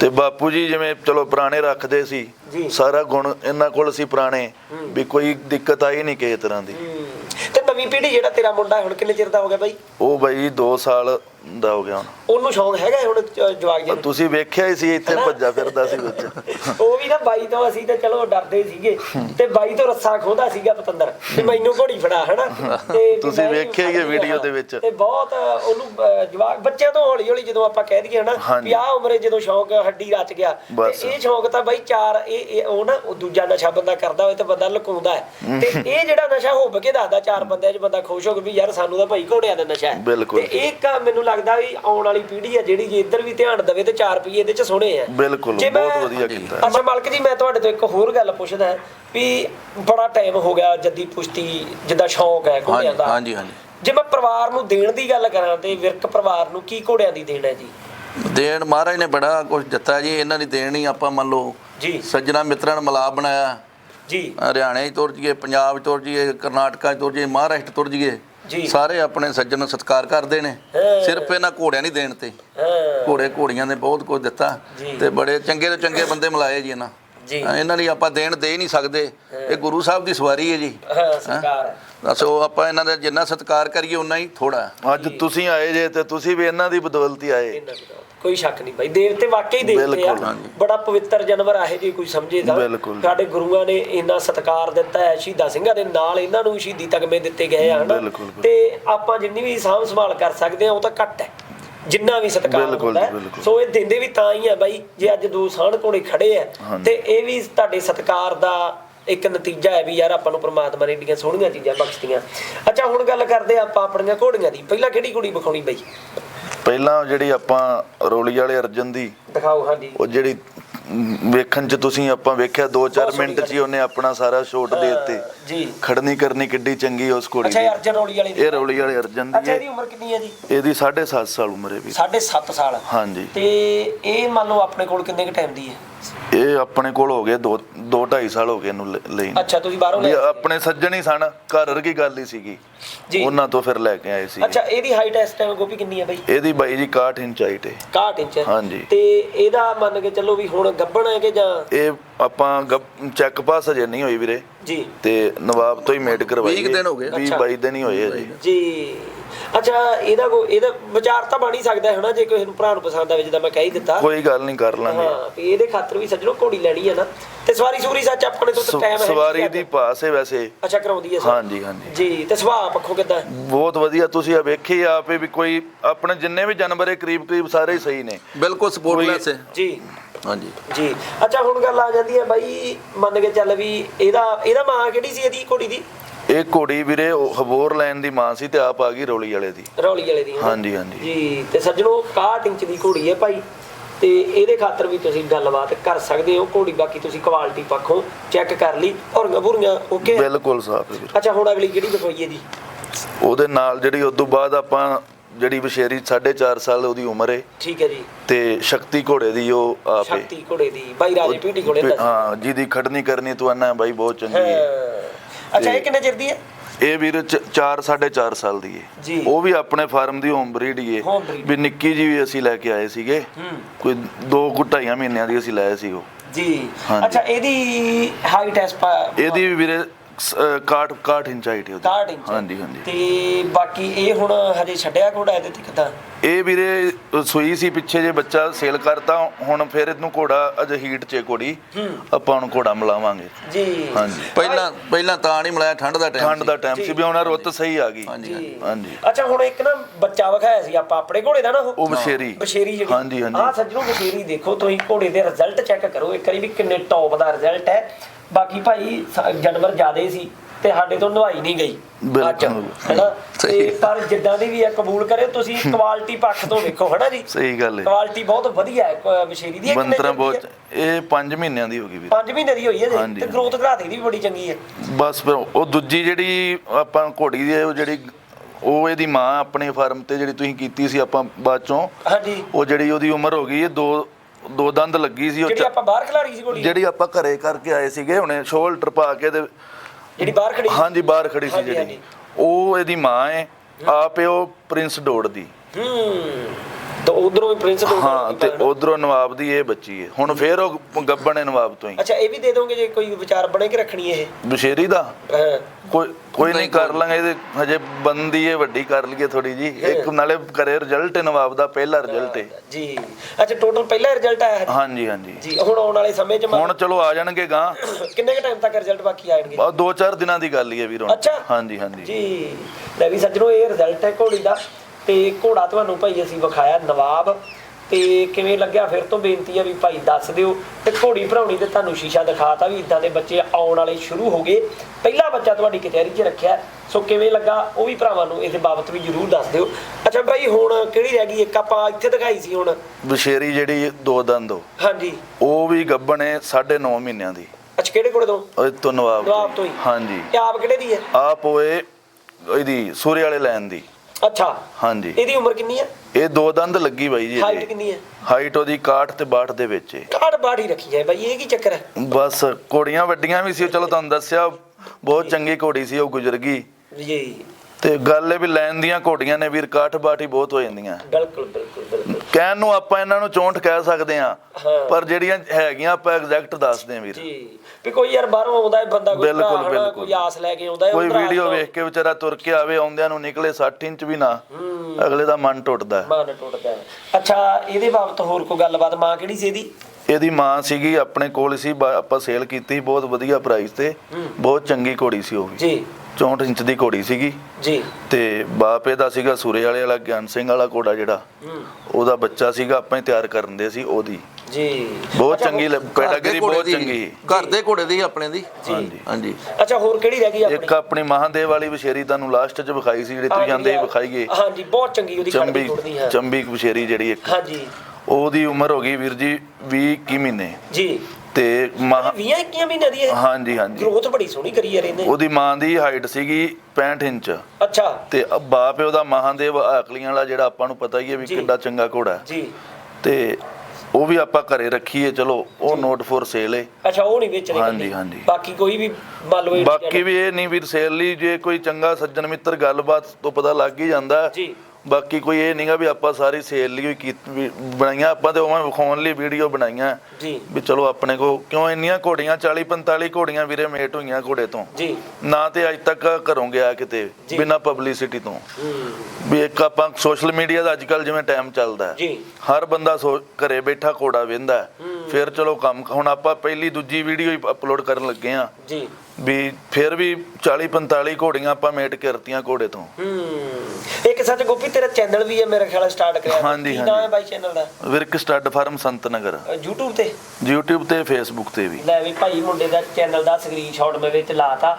ਤੇ ਬਾਪੂ ਜੀ ਜਿਵੇਂ ਚਲੋ ਪੁਰਾਣੇ ਰੱਖਦੇ ਸੀ। ਸਾਰਾ ਗੁਣ ਇਹਨਾਂ ਕੋਲ ਸੀ ਪੁਰਾਣੇ ਵੀ ਕੋਈ ਦਿੱਕਤ ਆਈ ਨਹੀਂ ਕਿਸੇ ਤਰ੍ਹਾਂ ਦੀ। ਤੇ ਨਵੀਂ ਪੀੜ੍ਹੀ ਜਿਹੜਾ ਤੇਰਾ ਮੁੰਡਾ ਹੁਣ ਕਿੰਨੇ ਚਿਰ ਦਾ ਹੋ ਗਿਆ ਬਾਈ? ਉਹ ਬਾਈ 2 ਸਾਲ ਦਾ ਹੋ ਗਿਆ ਹੁਣ। ਉਹਨੂੰ ਸ਼ੌਂਕ ਹੈਗਾ ਹੈ ਹੁਣ ਜ- ਜਵਾਕ ਜੀ ਨੂੰ? ਤੁਸੀਂ ਵੇਖਿਆ ਹੀ ਸੀ ਇੱਥੇ ਭੱਜਾ ਫਿਰਦਾ ਸੀ ਵਿੱਚ। ਉਹ ਵੀ ਨਾ ਬਾਈ ਤੋਂ ਅਸੀਂ ਤਾਂ ਚਲੋ ਡਰਦੇ ਸੀਗੇ। ਤੇ ਬਾਈ ਤੋਂ ਰੱਸਾ ਖੋਦਾ ਸੀਗਾ ਪਤੰਦਰ। ਤੇ ਮੈਨੂੰ ਘੋੜੀ ਫੜਾ ਹਨਾ? ਤੇ ਤੁਸੀਂ ਮੈਂ ਵੀ ਵੇਖਿਆ ਹੀ ਹੈ ਲਿਆ। ਦੇ ਵਿੱਚ। ਤੇ ਬਹੁਤ ਉਹਨੂੰ ਅਹ, ਜਵਾਕ ਬੱਚਿਆਂ ਤੋਂ ਹੌਲੀ ਹੌਲੀ ਜਦੋਂ ਆਪਾਂ ਕਹਿ ਦਈਏ ਹਨਾ? ਹਾਂਜੀ। ਵੀ ਆਹ ਉਮਰੇ ਜਦੋਂ ਸ਼ੌਂਕ ਹੱਡੀ ਰਚ ਗਿਆ ਤੇ। ਇਹ ਸ਼ੌਂਕ ਤਾਂ ਬਾਈ ਚਾਰ ਇਹ ਇਹ ਉਹ ਨਾ ਉਹ ਦੂਜਾ ਨਸ਼ਾ ਬੰਦਾ ਕਰਦਾ ਹੋਏ ਤੇ ਬੰਦਾ ਲੁਕਾਉਂਦਾ ਹੈ। ਤੇ ਇਹ ਜਿਹੜਾ ਨਸ਼ਾ ਹੋਵੇ ਕੇ ਦੱਸਦਾ ਚਾਰ ਬੰਦਿਆਂ 'ਚ ਬੰਦਾ ਖੁਸ਼ ਹੋ ਕੇ ਵੀ ਯਾਰ ਸਾਨੂੰ ਤਾਂ ਭਾਈ ਘੋੜਿਆਂ ਦਾ ਨਸ਼ਾ ਹੈ। ਬਿਲਕੁਲ। ਤੇ ਇਹ ਇੱਕ ਮੈਨੂੰ ਲੱਗਦਾ ਵੀ ਆਉਣ ਵਾਲੀ ਪੀੜ੍ਹੀ ਹੈ ਜਿਹੜੀ ਜੇ ਇੱਧਰ ਵੀ ਧਿਆਨ ਦੇਵੇ ਤੇ ਚਾਰ ਰੁਪਏ ਇਹਦੇ 'ਚ ਸੋਹਣੇ ਆ। ਬਿਲਕੁਲ ਜੇ ਮੈਂ- ਬਹੁਤ ਵਧੀਆ ਕੀਤਾ। ਅੱਛਾ ਮਾਲਕ ਜੀ ਮੈਂ ਤੁਹਾਡੇ ਤੋਂ ਇੱਕ ਹੋਰ ਗੱਲ ਪੁੱਛਦਾ ਹਾਂ ਵੀ ਬੜਾ ਟਾਈਮ ਹੋ ਗਿਆ ਜੱਦੀ ਪੁਸ਼ਤੀ ਜਿੱਦਾਂ ਸ਼ੌਂਕ ਹੈ ਘੋੜਿਆਂ ਹਾਂਜੀ ਦਾ। ਹਾਂਜੀ ਹਾਂਜੀ। ਜੇ ਮੈਂ ਪਰਿਵਾਰ ਨੂੰ ਦੇਣ ਦੀ ਗੱਲ ਕਰਾਂ ਤੇ ਵਿਰਕ ਪਰਿਵਾਰ ਨੂੰ ਕੀ ਘੋੜਿਆਂ ਦੀ ਦੇਣ ਹੈ ਜੀ? ਦੇਣ ਮਹਾਰਾਜ ਨੇ ਬੜਾ ਕੁਝ ਦਿੱਤਾ ਜੀ ਇਹਨਾਂ ਦੀ ਦੇਣ ਹੀ ਆਪਾਂ ਮੰਨ ਲਓ ਜੀ। ਸੱਜਣਾ ਮਿੱਤਰਾਂ ਨੂੰ ਮਿਲਾਪ ਬਣਾਇਆ। ਜੀ। ਹਰਿਆਣੇ 'ਚ ਤੁਰ ਜੀਏ ਪੰਜਾਬ 'ਚ ਤੁਰ ਜੀਏ ਕਰਨਾਟਕਾ 'ਚ ਤੁਰ ਜੀਏ ਮਹਾਰਾਸ਼ਟਰ ਤੁਰ ਜੀਏ ਜੀ। ਸਾਰੇ ਆਪਣੇ ਸੱਜਣ ਸਤਿਕਾਰ ਕਰਦੇ ਨੇ। ਸਿਰਫ ਇਹਨਾਂ ਘੋੜਿਆਂ ਨਹੀਂ ਦੇਣ ਤੇ ਘੋੜੇ ਘੋੜੀਆਂ ਨੇ ਬਹੁਤ ਕੁਝ ਦਿੱਤਾ। ਤੇ ਬੜੇ ਚੰਗੇ ਤੋਂ ਚੰਗੇ ਬੰਦੇ ਮਿਲਾਏ ਜੀ ਇਹਨਾਂ ਇਹਨਾਂ ਲਈ ਆਪਾਂ ਦੇਣ ਦੇ ਨਹੀਂ ਸਕਦੇ। ਇਹ ਗੁਰੂ ਸਾਹਿਬ ਦੀ ਸਵਾਰੀ ਹੈ ਜੀ। ਸਰਕਾਰ ਹੈ। ਬਸ ਉਹ ਆਪਾਂ ਇਹਨਾਂ ਦਾ ਜਿੰਨਾ ਸਤਿਕਾਰ ਕਰੀਏ ਉਨਾ ਹੀ ਥੋੜਾ ਅੱਜ ਤੁਸੀਂ ਆਏ ਜੇ ਤੇ ਤੁਸੀਂ ਵੀ ਇਹਨਾਂ ਦੀ ਬਦੌਲਤੀ ਆਏ। ਦੀ ਕੋਈ ਸ਼ੱਕ ਨਹੀਂ ਬਾਈ ਦੇਵਤੇ ਵਾਕਈ ਦੇਵਤੇ ਆ। ਬੜਾ ਪਵਿੱਤਰ ਜਾਨਵਰ ਆ ਇਹ ਜੇ ਕੋਈ ਸਮਝੇ ਬਿਲਕੁਲ। ਸਾਡੇ ਗੁਰੂਆਂ ਨੇ ਇੰਨਾ ਸਤਿਕਾਰ ਦਿੱਤਾ ਹੈ ਸ਼ਹੀਦਾਂ ਸਿੰਘਾਂ ਦੇ ਨਾਲ ਇਹਨਾਂ ਨੂੰ ਸ਼ਹੀਦੀ ਤਗਮੇ ਦਿੱਤੇ ਗਏ ਆ ਹਨਾ। ਤੇ ਆਪਾਂ ਜਿੰਨੀ ਵੀ ਸਾਂਭ ਸੰਭਾਲ ਕਰ ਸਕਦੇ ਆ ਉਹ ਤਾਂ ਘੱਟ ਹੈ। ਜਿੰਨਾ ਵੀ ਸਤਿਕਾਰ ਬਿਲਕੁਲ, ਹੁੰਦਾ ਹੈ। ਬਿਲਕੁਲ। ਸੋ ਇਹ ਦਿੰਦੇ ਵੀ ਤਾਂ ਹੀ ਆ ਬਾਈ ਜੇ ਅੱਜ ਦੋ ਸਾਹਣ ਘੋੜੇ ਖੜੇ ਆ ਹਾਂਜੀ। ਤੇ ਇਹ ਵੀ ਤੁਹਾਡੇ ਸਤਿਕਾਰ ਦਾ ਇੱਕ ਨਤੀਜਾ ਹੈ ਵੀ ਯਾਰ ਆਪਾਂ ਨੂੰ ਪ੍ਰਮਾਤਮਾ ਨੇ ਏਡੀਆਂ ਸੋਹਣੀਆਂ ਚੀਜ਼ਾਂ ਬਖਸ਼ਤੀਆਂ ਅੱਛਾ ਹੁਣ ਗੱਲ ਕਰਦੇ ਆਪਾਂ ਆਪਣੀਆਂ ਘੋੜੀਆਂ ਦੀ ਪਹਿਲਾਂ ਕਿਹੜੀ ਕੁੜੀ ਵਿਖਾਉਣੀ ਬਈ ਪਹਿਲਾਂ ਜਿਹੜੀ ਆਪਾਂ ਰੋਲੀ ਵਾਲੇ ਅਰਜਨ ਦੀ ਦਿਖਾਓ ਹਾਂਜੀ ਉਹ ਜਿਹੜੀ ਮ, ਵੇਖਣ ਚ ਤੁਸੀਂ ਆਪਾਂ ਵੇਖਿਆ 2-4 ਬਹੁਤ ਸੋਹਣੀ ਮਿੰਟ ਚ ਹੀ ਉਹਨੇ ਆਪਣਾ ਸਾਰਾ ਸ਼ੋਟ ਦੇ ਦਿੱਤੇ ਜੀ। ਖੜਨੀ ਕਰਨੀ ਕਿੱਡੀ ਚੰਗੀ ਉਸ ਕੁੜੀ ਅੱਛਾ ਦੀ। ਇਹ ਅਰਜਨ ਰੋਲੀ ਵਾਲੇ ਦੀ ਇਹ ਰੋਲੀ ਵਾਲੇ ਅਰਜਨ ਦੀ ਅੱਛਾ ਹੈ। ਇਹਦੀ ਉਮਰ ਕਿੰਨੀ ਹੈ ਜੀ? ਇਹਦੀ 7.5 ਸਾਲ ਉਮਰ ਹੈ ਵੀ 7.5 ਸਾਲ। ਹਾਂਜੀ। ਤੇ ਇਹ ਮੰਨ ਲਓ ਆਪਣੇ ਕੋਲ ਕਿੰਨੇ ਕ ਟਾਈਮ ਦੀ ਹੈ? ਇਹ ਆਪਣੇ ਕੋਲ ਹੋ ਗਏ 2 2.5 ਸਾਲ ਹੋ ਗਏ ਇਹਨੂੰ ਲ- ਲਈ ਨੂੰ। ਅੱਛਾ ਤੁਸੀਂ ਬਾਹਰੋਂ ਵੀ ਲੈ ਆਪਣੇ ਸੱਜਣ ਹੀ ਸਨ। ਘਰ ਵਰਗੀ ਗੱਲ ਹੀ ਸੀਗੀ। ਜੀ। ਉਹਨਾਂ ਤੋਂ ਫਿਰ ਲੈ ਕੇ ਆਏ ਸੀ ਅੱਛਾ ਇਹਦੀ ਹਾਈਟ ਇਸ ਟਾਈਮ ਗੋਪੀ ਕਿੰਨੀ ਹੈ ਬਈ? ਇਹਦੀ ਬਾਈ ਜੀ 61 ਇੰਚ ਹਾਈਟ ਹੈ। 61 ਇੰਚ। ਹੈ। ਹਾਂਜੀ। ਤੇ ਇਹਦਾ ਮੰਨ ਕੇ ਚੱਲੋ ਵੀ ਹੁਣ ਗੱਬਣ ਹੈ ਕਿ ਜਾਂ ਇਹ ਆਪਾਂ ਚੈੱਕ ਪਾਸ ਅਜੇ ਨਹੀਂ ਹੋਈ ਵੀਰੇ। ਜੀ। ਤੇ ਨਵਾਬ ਤੋਂ ਹੀ ਮੇਡ ਕਰਵਾਈ ਵੀਹ ਕੁ ਦਿਨ ਹੋ ਗਏ। 20 ਅੱਛਾ। 22 ਦਿਨ ਹੀ ਹੋਏ ਅਜੇ ਜੀ। ਅੱਛਾ ਇਹਦਾ ਕੋ ਇਹਦਾ ਵਿਚਾਰ ਤਾਂ ਬਣ ਹੀ ਸਕਦਾ ਹੈ ਹਨਾ ਜੇ ਕਿਸੇ ਨੂੰ ਭਰਾ ਨੂੰ ਪਸੰਦ ਆਵੇ ਜਿੱਦਾਂ ਮੈਂ ਕਹਿ ਹੀ ਦਿੱਤਾ। ਕੋਈ ਗੱਲ ਨਹੀਂ ਕਰ ਲਾਂਗੇ। ਹਾਂ ਵੀ ਇਹਦੇ ਖਾਤਰ ਵੀ ਸੱਜਣੋ ਘੋੜੀ ਲੈਣੀ ਹੈ ਨਾ। ਤੇ ਸਵਾਰੀ ਸੂਰੀ ਸੱਚ ਆਪਣੇ ਤੋਂ ਤਾਂ ਟਾਈਮ ਹੈ ਸਵਾਰੀ ਦੀ ਪਾਸ ਹੈ ਵੈਸੇ। ਅੱਛਾ ਕਰਾਉਂਦੀ ਹੈ ਸਰ ਹਾਂਜੀ ਹਾਂਜੀ। ਜੀ ਤੇ ਸੁਭਾਅ ਪੱਖੋਂ ਕਿੱਦਾਂ ਹੈ? ਬਹੁਤ ਵਧੀਆ ਤੁਸੀਂ ਆ ਵੇਖੀ ਆਪੇ ਵੀ ਕੋਈ ਆਪਣੇ ਜਿੰਨੇ ਵੀ ਜਾਨਵਰ ਹੈ ਕਰੀਬ ਕਰੀਬ ਸਾਰੇ ਹੀ ਸਹੀ ਨੇ। ਬਿਲਕੁਲ ਸਪੋਰਟਲੈਸ ਹੈ। ਜੀ। ਹਾਂਜੀ। ਜੀ। ਅੱਛਾ ਹੁਣ ਗੱਲ ਆ ਜਾਂਦੀ ਹੈ ਬਾਈ ਮੰਨ ਕੇ ਚੱਲ ਵੀ ਇਹਦਾ ਇਹਦਾ ਮਾਂ ਕਿਹੜੀ ਸੀ ਇਹਦੀ ਘੋੜੀ ਦੀ? ਇਹ ਘੋੜੀ ਵੀਰੇ ਹਬੋਰ ਲੈਣ ਦੀ ਮਾਂ ਸੀ ਤੇ ਆਪ ਆ ਗਈ ਰੋਲੀ ਵਾਲੇ ਦੀ। ਰੌਲੀ ਵਾਲੇ ਦੀ? ਹਾਂਜੀ ਹਾਂਜੀ। ਜੀ ਤੇ ਸੱਜਣੋ 61 ਇੰਚ ਦੀ ਘੋੜੀ ਹੈ ਭਾਈ। ਤੇ ਇਹਦੇ ਖਾਤਰ ਵੀ ਤੁਸੀਂ ਗੱਲਬਾਤ ਕਰ ਸਕਦੇ ਹੋ ਘੋੜੀ ਬਾਕੀ ਤੁਸੀਂ ਕੁਆਲਿਟੀ ਪੱਖੋਂ ਚੈੱਕ ਕਰ ਲਈ। ਔਰ ਬੁਰੀਆਂ ਓਕੇ ਬਿਲਕੁਲ ਸਾਫ਼ ਵੀਰੇ। ਅੱਛਾ ਹੁਣ ਅਗਲੀ ਕਿਹੜੀ ਵਿਖਾਈਏ ਜੀ? ਉਹਦੇ ਨਾਲ ਜਿਹੜੀ ਉਦੋਂ ਬਾਅਦ ਆਪਾਂ ਜਿਹੜੀ ਵਿਸ਼ੇਰੀ 4.5 ਸਾਲ ਉਹਦੀ ਉਮਰ ਹੈ ਠੀਕ ਹੈ ਜੀ। ਤੇ ਸ਼ਕਤੀ ਘੋੜੇ ਦੀ ਉਹ ਆਪ ਹੈ ਸ਼ਕਤੀ ਘੋੜੇ ਦੀ। ਬਾਈ ਰਾਜੀ ਪੀਟੀ ਘੋੜੇ ਦਾ। ਹਾਂ ਜਿਹਦੀ ਖੜਨੀ ਕਰਨੀ ਤੂੰ ਆਨਾ ਬਾਈ ਬਹੁਤ ਚੰਗੀ ਹੈ। ਅੱਛਾ ਇਹ ਕਿੰਨੇ ਚਿਰ ਦੀ ਹੈ ਇਹ ਵੀਰ 4 4.5 ਸਾਲ ਦੀ। ਹੈ ਉਹ ਵੀ ਆਪਣੇ ਫਾਰਮ ਦੀ ਹੋਮ ਬਰੀਡ ਹੀ। ਵੀ ਨਿੱਕੀ ਜੀ ਵੀ ਅਸੀਂ ਲੈ ਕੇ ਆਏ ਸੀਗੇ। ਕੋਈ 2 ਕੁ ਢਾਈਆਂ ਮਹੀਨਿਆਂ ਦੀ ਅਸੀਂ ਲਾਏ ਸੀ ਉਹ। ਜੀ। ਅੱਛਾ ਇਹਦੀ ਹਾਈਟ ਐਸ ਇਹਦੀ ਵੀ ਵੀਰੇ 61 61 ਇੰਚ ਹਾਈਟ ਹੈ 61 ਉਹਦੀ ਇੰਚ। ਹਾਂਜੀ ਹਾਂਜੀ। ਤੇ ਬਾਕੀ ਇਹ ਹੁਣ ਹਜੇ ਛੱਡਿਆ ਘੋੜਾ ਇਹਦੇ ਤੇ ਕਿਦਾਂ? ਇਹ ਵੀਰੇ ਸੂਈ ਸੀ ਪਿੱਛੇ ਜੇ ਬੱਚਾ ਸੇਲ ਕਰਤਾ ਹੁਣ ਫਿਰ ਇਹਨੂੰ ਘੋੜਾ ਅਜੇ ਹੀਟ 'ਚ ਘੋੜੀ। ਆਪਾਂ ਹੁਣ ਘੋੜਾ ਮਿਲਾਵਾਂਗੇ। ਜੀ। ਹਾਂਜੀ। ਪਹਿਲਾਂ ਪਹਿਲਾਂ ਤਾਂ ਨਹੀਂ ਮਿਲਾਇਆ ਠੰਡ ਦਾ ਟਾਈਮ ਠੰਡ ਦਾ ਟਾਈਮ ਸੀ ਵੀ ਹੁਣ ਰੁੱਤ ਸਹੀ ਆ ਗਈ। ਹਾਂਜੀ ਹਾਂਜੀ। ਅੱਛਾ ਹੁਣ ਇੱਕ ਨਾ ਬੱਚਾ ਵਿਖਾਇਆ ਸੀ ਆਪਾਂ ਆਪਣੇ ਘੋੜੇ ਦਾ ਨਾ ਉਹ। ਬਸ਼ੇਰੀ ਬਸ਼ੇਰੀ ਜਿਹੜੀ। ਹਾਂਜੀ ਹਾਂਜੀ। ਆਹ ਸੱਜਣੋ ਬਸ਼ੇਰੀ ਦੇਖੋ ਤੁਸੀਂ ਘੋੜੇ ਦੇ ਰਿਜ਼ਲਟ ਚੈੱਕ ਕਰੋ। ਇੱਕ ਵਾਰੀ ਵੀ ਕਿੰਨੇ ਟੌਪ ਦਾ ਰਿਜ਼ਲਟ ਹੈ। ਬਾਕੀ ਭਾਈ ਜਾਨਵਰ ਜ਼ਿਆਦੇ ਸੀ ਤੇ ਸਾਡੇ ਤੋਂ ਨਵਾਈ ਨਹੀਂ ਗਈ ਅੱਜ ਬਿਲਕੁਲ। ਹੈਨਾ ਸਹੀ। ਤੇ ਪਰ ਜਿੱਦਾਂ ਦੀ ਵੀ ਹੈ ਕਬੂਲ ਕਰੇ ਤੁਸੀਂ ਕੁਆਲਿਟੀ ਪੱਖ ਤੋਂ ਵੇਖੋ ਹੈਨਾ ਜੀ? ਸਹੀ ਗੱਲ ਹੈ ਕੁਆਲਿਟੀ ਬਹੁਤ ਵਧੀਆ ਹੈ ਬਸ਼ੇਰੀ ਦੀ ਦੀ ਬਹੁਤ? ਇਹ 5 ਮਹੀਨਿਆਂ ਦੀ ਹੋ ਗਈ ਵੀਰ। 5 ਮਹੀਨੇ ਦੀ ਹੋਈ ਹੈ ਜੀ ਤੇ ਗਰੋਥ ਘਰਾਤੀ ਦੀ ਵੀ ਬੜੀ ਚੰਗੀ ਹੈ। ਬਸ ਫਿਰ ਉਹ ਦੂਜੀ ਜਿਹੜੀ ਆਪਾਂ ਘੋੜੀ ਦੀ ਉਹ ਜਿਹੜੀ ਉਹ ਇਹਦੀ ਮਾਂ ਆਪਣੇ ਫਾਰਮ ਤੇ ਜਿਹੜੀ ਤੁਸੀਂ ਕੀਤੀ ਸੀ ਆਪਾਂ ਬਾਅਦ ਚੋਂ ਹਾਂਜੀ। ਉਹ ਜਿਹੜੀ ਉਹਦੀ ਉਮਰ ਹੋ ਗਈ ਹੈ ਦੋ ਦੋ ਦੰਦ ਲੱਗੀ ਸੀ ਉਹ ਜਿਹੜੀ ਆਪਾਂ ਬਾਹਰ ਖਿਲਾਰੀ ਸੀ ਘੋੜੀ ਜਿਹੜੀ ਆਪਾਂ ਘਰੇ ਕਰਕੇ ਆਏ ਸੀਗੇ ਹੁਣੇ ਸ਼ੋਲਡਰ ਪਾ ਕੇ ਤੇ ਜਿਹੜੀ ਬਾਹਰ ਖੜੀ। ਹਾਂਜੀ ਬਾਹਰ ਖੜੀ ਸੀ ਜਿਹੜੀ। ਉਹ ਇਹਦੀ ਮਾਂ ਹੈ। ਆਪ ਉਹ ਪ੍ਰਿੰਸ ਡੋੜ ਦੀ। ਹੂੰ। ਤਾਂ ਉਧਰੋਂ ਵੀ ਪ੍ਰਿੰਸ ਤੋਂ ਹਾਂ ਤੇ ਉਧਰੋਂ ਨਵਾਬ ਦੀ ਇਹ ਬੱਚੀ ਹੈ। ਹੁਣ ਫੇਰ ਉਹ ਗੱਬਣ ਹੈ ਨਵਾਬ ਤੋਂ ਹੀ। ਅੱਛਾ ਇਹ ਵੀ ਦੇ ਦੋਗੇ ਜੇ ਕੋਈ ਵਿਚਾਰ ਬਣੇ ਕਿ ਰੱਖਣੀ ਇਹ? ਬਸ਼ੇਰੀ ਦਾ? ਕੋਈ ਕੋਈ ਨਹੀਂ ਕਰ ਲਾਂਗੇ ਇਹਦੇ ਹਜੇ ਬੰਦੀ ਹੈ ਵੱਡੀ ਕਰ ਲਈਏ ਥੋੜੀ ਜੀ ਇੱਕ ਨਾਲੇ ਕਰੇ ਰਿਜ਼ਲਟ ਨਵਾਬ ਦਾ ਪਹਿਲਾ ਰਿਜ਼ਲਟ ਹੈ। ਜੀ। ਅੱਛਾ ਟੋਟਲ ਪਹਿਲਾ ਰਿਜ਼ਲਟ ਆਇਆ ਹੈ? ਹਾਂਜੀ ਹਾਂਜੀ। ਜੀ ਹੁਣ ਆਉਣ ਵਾਲੇ ਸਮੇਂ 'ਚ ਹੁਣ ਚਲੋ ਆ ਜਾਣਗੇ ਗਾਂ ਕਿੰਨੇ ਕ ਟਾਈਮ ਤੱਕ ਰਿਜ਼ਲਟ ਬਾਕੀ ਆਣਗੇ ਬਸ 2-4 ਦਿਨਾਂ ਦੀ ਗੱਲ ਹੀ ਹੈ ਵੀਰ। ਹਾਂਜੀ ਹਾਂਜੀ। ਜੀ। ਲੈ ਵੀ ਸੱਜਣੋ ਇਹ ਰਿਜ਼ਲਟ ਹੈ ਘੋੜੀ ਦਾ। ਤੇ ਘੋੜਾ ਤੁਹਾਨੂੰ ਭਾਈ ਅਸੀਂ ਵਿਖਾਇਆ ਨਵਾਬ। ਤੇ ਕਿਵੇਂ ਲੱਗਿਆ ਫਿਰ ਤੋਂ ਬੇਨਤੀ ਆ ਵੀ ਭਾਈ ਦੱਸ ਦਿਓ। ਤੇ ਘੋੜੀ ਭਰਾਉਣੀ ਤੇ ਤੁਹਾਨੂੰ ਸ਼ੀਸ਼ਾ ਦਿਖਾਤਾ ਵੀ ਇਦਾਂ ਦੇ ਬੱਚੇ ਆਉਣ ਵਾਲੇ ਸ਼ੁਰੂ ਹੋ ਗਏ। ਪਹਿਲਾ ਬੱਚਾ ਤੁਹਾਡੀ ਕਚਹਿਰੀ 'ਚ ਰੱਖਿਆ। ਸੋ ਕਿਵੇਂ ਲੱਗਾ? ਉਹ ਵੀ ਭਰਾਵਾਂ ਨੂੰ ਇਹਦੇ ਬਾਬਤ ਵੀ ਜਰੂਰ ਦੱਸ ਦਿਓ। ਅੱਛਾ ਭਾਈ ਹੁਣ ਕਿਹੜੀ ਰਹਿ ਗਈ? ਇੱਕ ਆਪਾਂ ਇੱਥੇ ਦਿਖਾਈ ਸੀ ਹੁਣ। ਬਸ਼ੇਰੀ ਜਿਹੜੀ ਦੋ ਦੰਦ ਉਹ। ਹਾਂਜੀ। ਉਹ ਵੀ ਗੱਬਣ ਹੈ 9.5 ਮਹੀਨਿਆਂ ਦੀ। ਅੱਛਾ ਕਿਹੜੇ ਘੋੜੇ ਤੋਂ? ਤੋਂ ਨਵਾਬ ਤੋਂ ਹੀ। ਹਾਂਜੀ। ਇਹ ਆਪ ਕਿਹੜੇ ਦੀ ਹੈ ਆਪ ਹੋਏ ਇਹਦੀ ਸੂਰੇ ਵਾਲੇ ਲੈਣ ਦੀ। ਅੱਛਾ। ਹਾਂਜੀ। ਇਹਦੀ ਉਮਰ ਕਿੰਨੀ ਹੈ ਇਹ ਦੋ ਦੰਦ ਲੱਗੀ ਬਾਈ ਜੀ ਹਾਈਟ ਕਿੰਨੀ ਹੈ ਹਾਈਟ ਉਹਦੀ 61 ਤੇ 62 ਦੇ ਵਿੱਚ ਹੈ ਕਾੜ ਬਾੜੀ ਰੱਖੀ ਹੈ ਬਾਈ ਇਹ ਕੀ ਚੱਕਰ ਹੈ? ਬਸ ਘੋੜੀਆਂ ਵੱਡੀਆਂ ਵੀ ਸੀ ਚਲੋ ਤੁਹਾਨੂੰ ਦੱਸਿਆ ਬਹੁਤ ਚੰਗੀ ਘੋੜੀ ਸੀ ਉਹ ਗੁਜ਼ਰ ਗਈ। ਜੀ। ਤੇ ਗੱਲ ਇਹ ਵੀ ਲੈਣ ਦੀਆਂ ਘੋੜੀਆਂ ਨੇ ਵੀਰ ਕਾਠ ਬਾਠੀ ਬਹੁਤ ਹੋ ਜਾਂਦੀਆਂ। ਬਿਲਕੁਲ ਬਿਲਕੁਲ ਬਿਲਕੁਲ। ਕਹਿਣ ਨੂੰ ਆਪਾਂ ਇਹਨਾਂ ਨੂੰ 64 ਕਹਿ ਸਕਦੇ ਆ ਹਾਂ। ਪਰ ਜਿਹੜੀਆਂ ਹੈਗੀਆਂ ਆਪਾਂ ਐਗਜ਼ੈਕਟ ਦੱਸਦੇ ਆ ਵੀਰ। ਜੀ। ਵੀ ਕੋਈ ਯਾਰ ਬਾਹਰੋਂ ਆਉਂਦਾ ਹੈ ਬੰਦਾ ਕੋਈ ਬਿਲਕੁਲ, ਭਰਾ ਹਨਾ, ਬਿਲਕੁਲ। ਕੋਈ ਆਸ ਲੈ ਕੇ ਆਉਂਦਾ ਹੈ ਕੋਈ ਵੀਡੀਓ ਵੇਖ ਕੇ ਵਿਚਾਰਾ ਤੁਰ ਕੇ ਆਵੇ ਆਉਂਦਿਆਂ ਨੂੰ ਨਿਕਲੇ 60 ਇੰਚ ਵੀ ਨਾ ਅਗਲੇ ਦਾ ਮਨ ਟੁੱਟਦਾ ਹੈ। ਮਨ ਟੁੱਟਦਾ ਹੈ। ਅੱਛਾ ਇਹਦੇ ਬਾਬਤ ਹੋਰ ਕੋਈ ਗੱਲਬਾਤ ਮਾਂ ਕਿਹੜੀ ਸੀ ਇਹਦੀ? ਇਹਦੀ ਮਾਂ ਸੀਗੀ ਆਪਣੇ ਕੋਲ ਸੀ ਬਾ- ਆਪਾਂ ਸੇਲ ਕੀਤੀ ਬਹੁਤ ਵਧੀਆ ਪ੍ਰਾਈਸ ਤੇ ਬਹੁਤ ਚੰਗੀ ਘੋੜੀ ਸੀ ਉਹ ਵੀ। ਜੀ। 64 ਇੰਚ ਦੀ ਘੋੜੀ ਸੀਗੀ। ਜੀ। ਤੇ ਬਾਪ ਇਹਦਾ ਸੀਗਾ ਸੂਰੇ ਵਾਲੇ ਵਾਲਾ ਗਿਆਨ ਸਿੰਘ ਵਾਲਾ ਘੋੜਾ ਜਿਹੜਾ ਉਹਦਾ ਬੱਚਾ ਸੀਗਾ ਆਪਾਂ ਹੀ ਤਿਆਰ ਕਰਨ ਦੇ ਸੀ ਉਹਦੀ। ਜੀ। ਬਹੁਤ ਚੰਗੀ ਪੈਡਾਗਰੀ ਬਹੁਤ ਚੰਗੀ। ਘਰ ਦੇ ਘੋੜੇ ਦੀ ਆਪਣੇ ਦੀ? ਹਾਂਜੀ ਹਾਂਜੀ। ਅੱਛਾ ਹੋਰ ਕਿਹੜੀ ਰਹਿ ਗਈ ਆਪਣੀ? ਇੱਕ ਆਪਣੀ ਮਹਾਦੇਵ ਵਾਲੀ ਵਿਸ਼ੇਰੀ ਤੁਹਾਨੂੰ ਲਾਸਟ 'ਚ ਵਿਖਾਈ ਸੀ ਜਿਹੜੀ ਤੁਸੀਂ ਜਾਂਦੇ ਵਿਖਾਈਏ। ਹਾਂਜੀ ਬਹੁਤ ਚੰਗੀ ਉਹਦੀ ਚੰਬੀ ਚੰਬੀ ਵਿਸ਼ੇਰੀ ਜਿਹੜੀ ਇੱਕ। ਹਾਂਜੀ। ਉਹਦੀ ਉਮਰ ਹੋ ਗਈ ਵੀਰ ਜੀ 20 21 ਮਹੀਨੇ। ਜੀ। ਤੇ ਮਾਂ 20 21 ਮਹੀਨਿਆਂ ਦੀ ਹੈ ਹਾਂਜੀ ਹਾਂਜੀ। ਗਰੋਥ ਬੜੀ ਸੋਹਣੀ ਕਰੀ ਯਾਰ ਇਹਨੇ। ਉਹਦੀ ਮਾਂ ਦੀ ਹਾਈਟ ਸੀਗੀ 65 ਇੰਚ। ਅੱਛਾ। ਤੇ ਬਾਪ ਉਹਦਾ ਮਹਾਦੇਵ ਆਕਲੀਆਂ ਵਾਲਾ ਜਿਹੜਾ ਆਪਾਂ ਨੂੰ ਪਤਾ ਹੀ ਹੈ ਵੀ। ਕਿੰਨਾ ਚੰਗਾ ਘੋੜਾ ਹੈ। ਜੀ। ਤੇ ਉਹ ਵੀ ਆਪਾਂ ਘਰੇ ਰੱਖੀਏ ਚਲੋ ਉਹ ਨੋਟ ਫੋਰ ਸੇਲ ਹੈ ਅੱਛਾ ਉਹ ਨਹੀਂ ਵੇਚਣੀ ਹਾਂਜੀ। ਹਾਂਜੀ। ਬਾਕੀ ਕੋਈ ਵੀ ਮੰਨ ਲਓ ਇਹ ਬਾਕੀ ਵੀ ਇਹ ਨਹੀਂ ਵੀਰ ਸੇਲ ਲਈ ਜੇ ਕੋਈ ਚੰਗਾ ਸੱਜਣ ਮਿੱਤਰ ਗੱਲਬਾਤ ਤੋਂ ਪਤਾ ਲੱਗ ਹੀ ਜਾਂਦਾ। ਜੀ ਬਾਕੀ ਕੋਈ ਇਹ ਨਹੀਂਗਾ ਵੀ ਆਪਾਂ ਸਾਰੀ ਸੇਲ ਲਈ ਕੀਤੀ ਵੀ ਬਣਾਈਆਂ ਆਪਾਂ ਤੇ ਉਵੇਂ ਵਿਖਾਉਣ ਲਈ ਵੀਡੀਓ ਬਣਾਈਆਂ। ਜੀ। ਵੀ ਚਲੋ ਆਪਣੇ ਕੋ ਕਿਉਂ ਇੰਨੀਆਂ ਘੋੜੀਆਂ 40 45 ਘੋੜੀਆਂ ਵੀਰੇ ਮੇਟ ਹੋਈਆਂ ਘੋੜੇ ਤੋਂ। ਜੀ। ਨਾ ਤੇ ਅੱਜ ਤੱਕ ਘਰੋਂ ਗਿਆ ਕਿਤੇ ਜੀ। ਬਿਨਾਂ ਪਬਲਿਸਿਟੀ ਤੋਂ। ਹੂੰ। ਵੀ ਇੱਕ ਆਪਾਂ ਸੋਸ਼ਲ ਮੀਡੀਆ ਦਾ ਅੱਜ ਕੱਲ ਜਿਵੇਂ ਟਾਈਮ ਚੱਲਦਾ ਹੈ। ਜੀ। ਹਰ ਬੰਦਾ ਸੋ- ਘਰੇ ਬੈਠਾ ਘੋੜਾ ਵੇਂਦਾ ਫਿਰ ਚਲੋ ਕੰਮ ਹੁਣ ਆਪਾਂ ਪਹਿਲੀ ਦੂਜੀ ਵੀਡੀਓ ਹੀ ਅਪਲੋਡ ਕਰਨ ਲੱਗੇ ਆ ਜੀ। ਵੀ ਫਿਰ ਵੀ 40 45 ਘੋੜੀਆਂ ਆਪਾਂ ਮੇਟ ਕਰਤੀਆਂ ਘੋੜੇ ਤੋਂ। ਹੂੰ। ਸੱਚ ਗੋਪੀ ਤੇਰਾ ਚੈਨਲ ਵੀ ਹੈ ਮੇਰੇ ਖਿਆਲ ਸਟਾਰਟ ਕਰਿਆ। ਹਾਂਜੀ, ਨਾਮ ਹੈ ਹਾਂਜੀ। ਬਾਈ ਚੈਨਲ ਦਾ? Virk stud farm Sant Nagar. ਅ, YouTube ਤੇ? YouTube ਤੇ Facebook ਤੇ ਵੀ। ਲੈ ਵੀ ਭਾਈ ਮੁੰਡੇ ਦਾ ਚੈਨਲ ਦਾ ਸਕਰੀਨਸ਼ਾਟ ਮੈਂ ਵਿੱਚ ਲਾਤਾ।